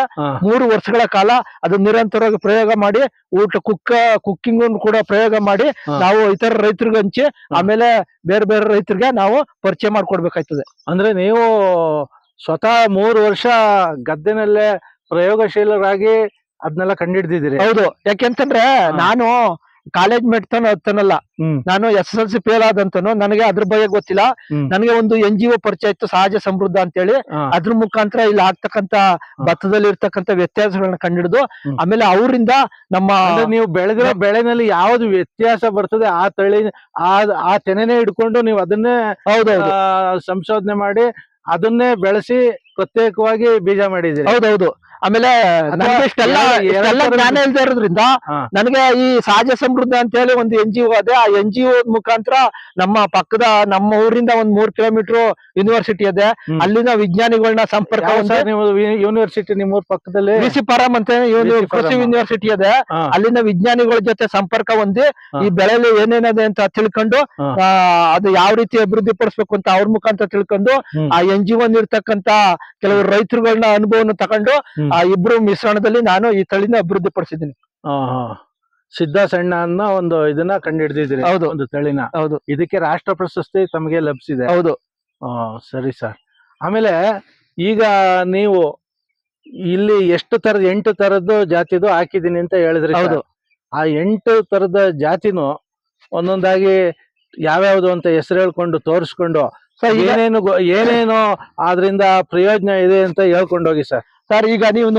ಮೂರು ವರ್ಷಗಳ ಕಾಲ ಅದು ನಿರಂತರವಾಗಿ ಪ್ರಯೋಗ ಮಾಡಿ ಊಟ ಕುಕ್ಕ ಕುಕ್ಕಿಂಗ್ ಕೂಡ ಪ್ರಯೋಗ ಮಾಡಿ ನಾವು ಇತರ ರೈತರಿಗೆ ಹಂಚಿ ಆಮೇಲೆ ಬೇರೆ ಬೇರೆ ರೈತರಿಗೆ ನಾವು ಪರಿಚಯ ಮಾಡ್ಕೊಡ್ಬೇಕಾಯ್ತದೆ. ಅಂದ್ರೆ ನೀವು ಸ್ವತಃ ಮೂರು ವರ್ಷ ಗದ್ದೆನಲ್ಲೇ ಪ್ರಯೋಗಶೀಲರಾಗಿ ಅದನ್ನೆಲ್ಲ ಕಂಡಿಡ್ದಿದ್ದೀರಿ. ಹೌದು. ಯಾಕೆಂತಂದ್ರೆ ನಾನು ಕಾಲೇಜ್ ಮೆಟ್ತಾನ ಹತ್ತನಲ್ಲ. ನಾನು S S L C fail ಆದಂತನು ನನಗೆ ಅದ್ರ ಬಗ್ಗೆ ಗೊತ್ತಿಲ್ಲ. ನನಗೆ ಒಂದು ಎನ್ ಜಿ ಒ ಪರಿಚಯ ಇತ್ತು ಸಹಜ ಸಮೃದ್ಧ ಅಂತೇಳಿ. ಹೇಳಿ ಅದ್ರ ಮುಖಾಂತರ ಇಲ್ಲಿ ಆಗ್ತಕ್ಕಂತ ಭತ್ತದಲ್ಲಿ ಇರ್ತಕ್ಕಂತ ವ್ಯತ್ಯಾಸಗಳನ್ನ ಕಂಡಿಡಿದು. ಆಮೇಲೆ ಅವರಿಂದ ನಮ್ಮ ನೀವು ಬೆಳೆದಿರೋ ಬೆಳೆನಲ್ಲಿ ಯಾವ್ದು ವ್ಯತ್ಯಾಸ ಬರ್ತದೆ ಆ ತಳಿ ಆ ಆ ತೆನೆನೆ ಹಿಡ್ಕೊಂಡು ನೀವು ಅದನ್ನೇ ಹೌದೌದು. ಸಂಶೋಧನೆ ಮಾಡಿ ಅದನ್ನೇ ಬೆಳೆಸಿ ಪ್ರತ್ಯೇಕವಾಗಿ ಬೀಜ ಮಾಡಿದ್ದೀರಿ. ಹೌದೌದು. ಆಮೇಲೆ ನನಗೆ ಇಷ್ಟೆಲ್ಲ ಇಷ್ಟೆಲ್ಲ ಜ್ಞಾನ ಇಲ್ದೇ ಇರೋದ್ರಿಂದ ನನಗೆ ಈ ಸಹಜ ಸಮೃದ್ಧ ಅಂತ ಹೇಳಿ ಒಂದು ಎನ್ ಜಿ ಒ ಅದೇ ಆ ಎನ್ ಜಿ ಒ ಮುಖಾಂತರ ನಮ್ಮ ಪಕ್ಕದ ನಮ್ಮ ಊರಿಂದ ಒಂದ್ ಮೂರ್ ಕಿಲೋಮೀಟರ್ ಯೂನಿವರ್ಸಿಟಿ ಇದೆ. ಅಲ್ಲಿನ ವಿಜ್ಞಾನಿಗಳನ್ನ ಸಂಪರ್ಕ ಯೂನಿವರ್ಸಿಟಿ ಸರ್ ಊರ್ ನಿಮ್ಮೂರ್ ಪಕ್ಕದಲ್ಲಿ? ಬಿಸಿ ಫಾರಂ ಅಂತ ಕೃಷಿ ಯೂನಿವರ್ಸಿಟಿ ಇದೆ. ಅಲ್ಲಿನ ವಿಜ್ಞಾನಿಗಳ ಜೊತೆ ಸಂಪರ್ಕ ಹೊಂದಿ. ಈ ಬೆಳೆಯಲ್ಲಿ ಏನೇನದೆ ಅಂತ ತಿಳ್ಕೊಂಡು ಅದು ಯಾವ ರೀತಿ ಅಭಿವೃದ್ಧಿ ಪಡಿಸ್ಬೇಕು ಅಂತ ಅವ್ರ ಮುಖಾಂತರ ತಿಳ್ಕೊಂಡು. ಆ ಎನ್ ಜಿ ಒ ಇರ್ತಕ್ಕಂತ ಕೆಲವು ರೈತರುಗಳನ್ನ ಅನುಭವನ ತಕೊಂಡು ಆ ಇಬ್ರು ಮಿಶ್ರಣದಲ್ಲಿ ನಾನು ಈ ತಳಿನ ಅಭಿವೃದ್ಧಿ ಪಡಿಸಿದ್ದೀನಿ. ಸಿದ್ಧ ಸಣ್ಣ ಅನ್ನೋ ಒಂದು ಇದನ್ನ ಕಂಡಿಡ್ದಿದ್ದೀರಿ ಹೌದು. ಒಂದು ತಳಿನ. ಹೌದು. ಇದಕ್ಕೆ ರಾಷ್ಟ್ರ ಪ್ರಶಸ್ತಿ ತಮಗೆ ಲಭಿಸಿದೆ. ಹೌದು. ಆ, ಸರಿ ಸರ್. ಆಮೇಲೆ ಈಗ ನೀವು ಇಲ್ಲಿ ಎಷ್ಟು ತರದ ಎಂಟು ತರದ್ದು ಜಾತಿದು ಹಾಕಿದೀನಿ ಅಂತ ಹೇಳಿದ್ರಿ ಹೌದು. ಆ ಎಂಟು ತರದ ಜಾತಿನೂ ಒಂದೊಂದಾಗಿ ಯಾವ್ಯಾವ್ದು ಅಂತ ಹೆಸರು ಹೇಳ್ಕೊಂಡು ತೋರಿಸ್ಕೊಂಡು ಸರ್ ಏನೇನು ಗೊ- ಏನೇನು ಅದ್ರಿಂದ ಪ್ರಯೋಜನ ಇದೆ ಅಂತ ಹೇಳ್ಕೊಂಡು ಹೋಗಿ ಸರ್. ಸರ್ ಈಗ ನೀವು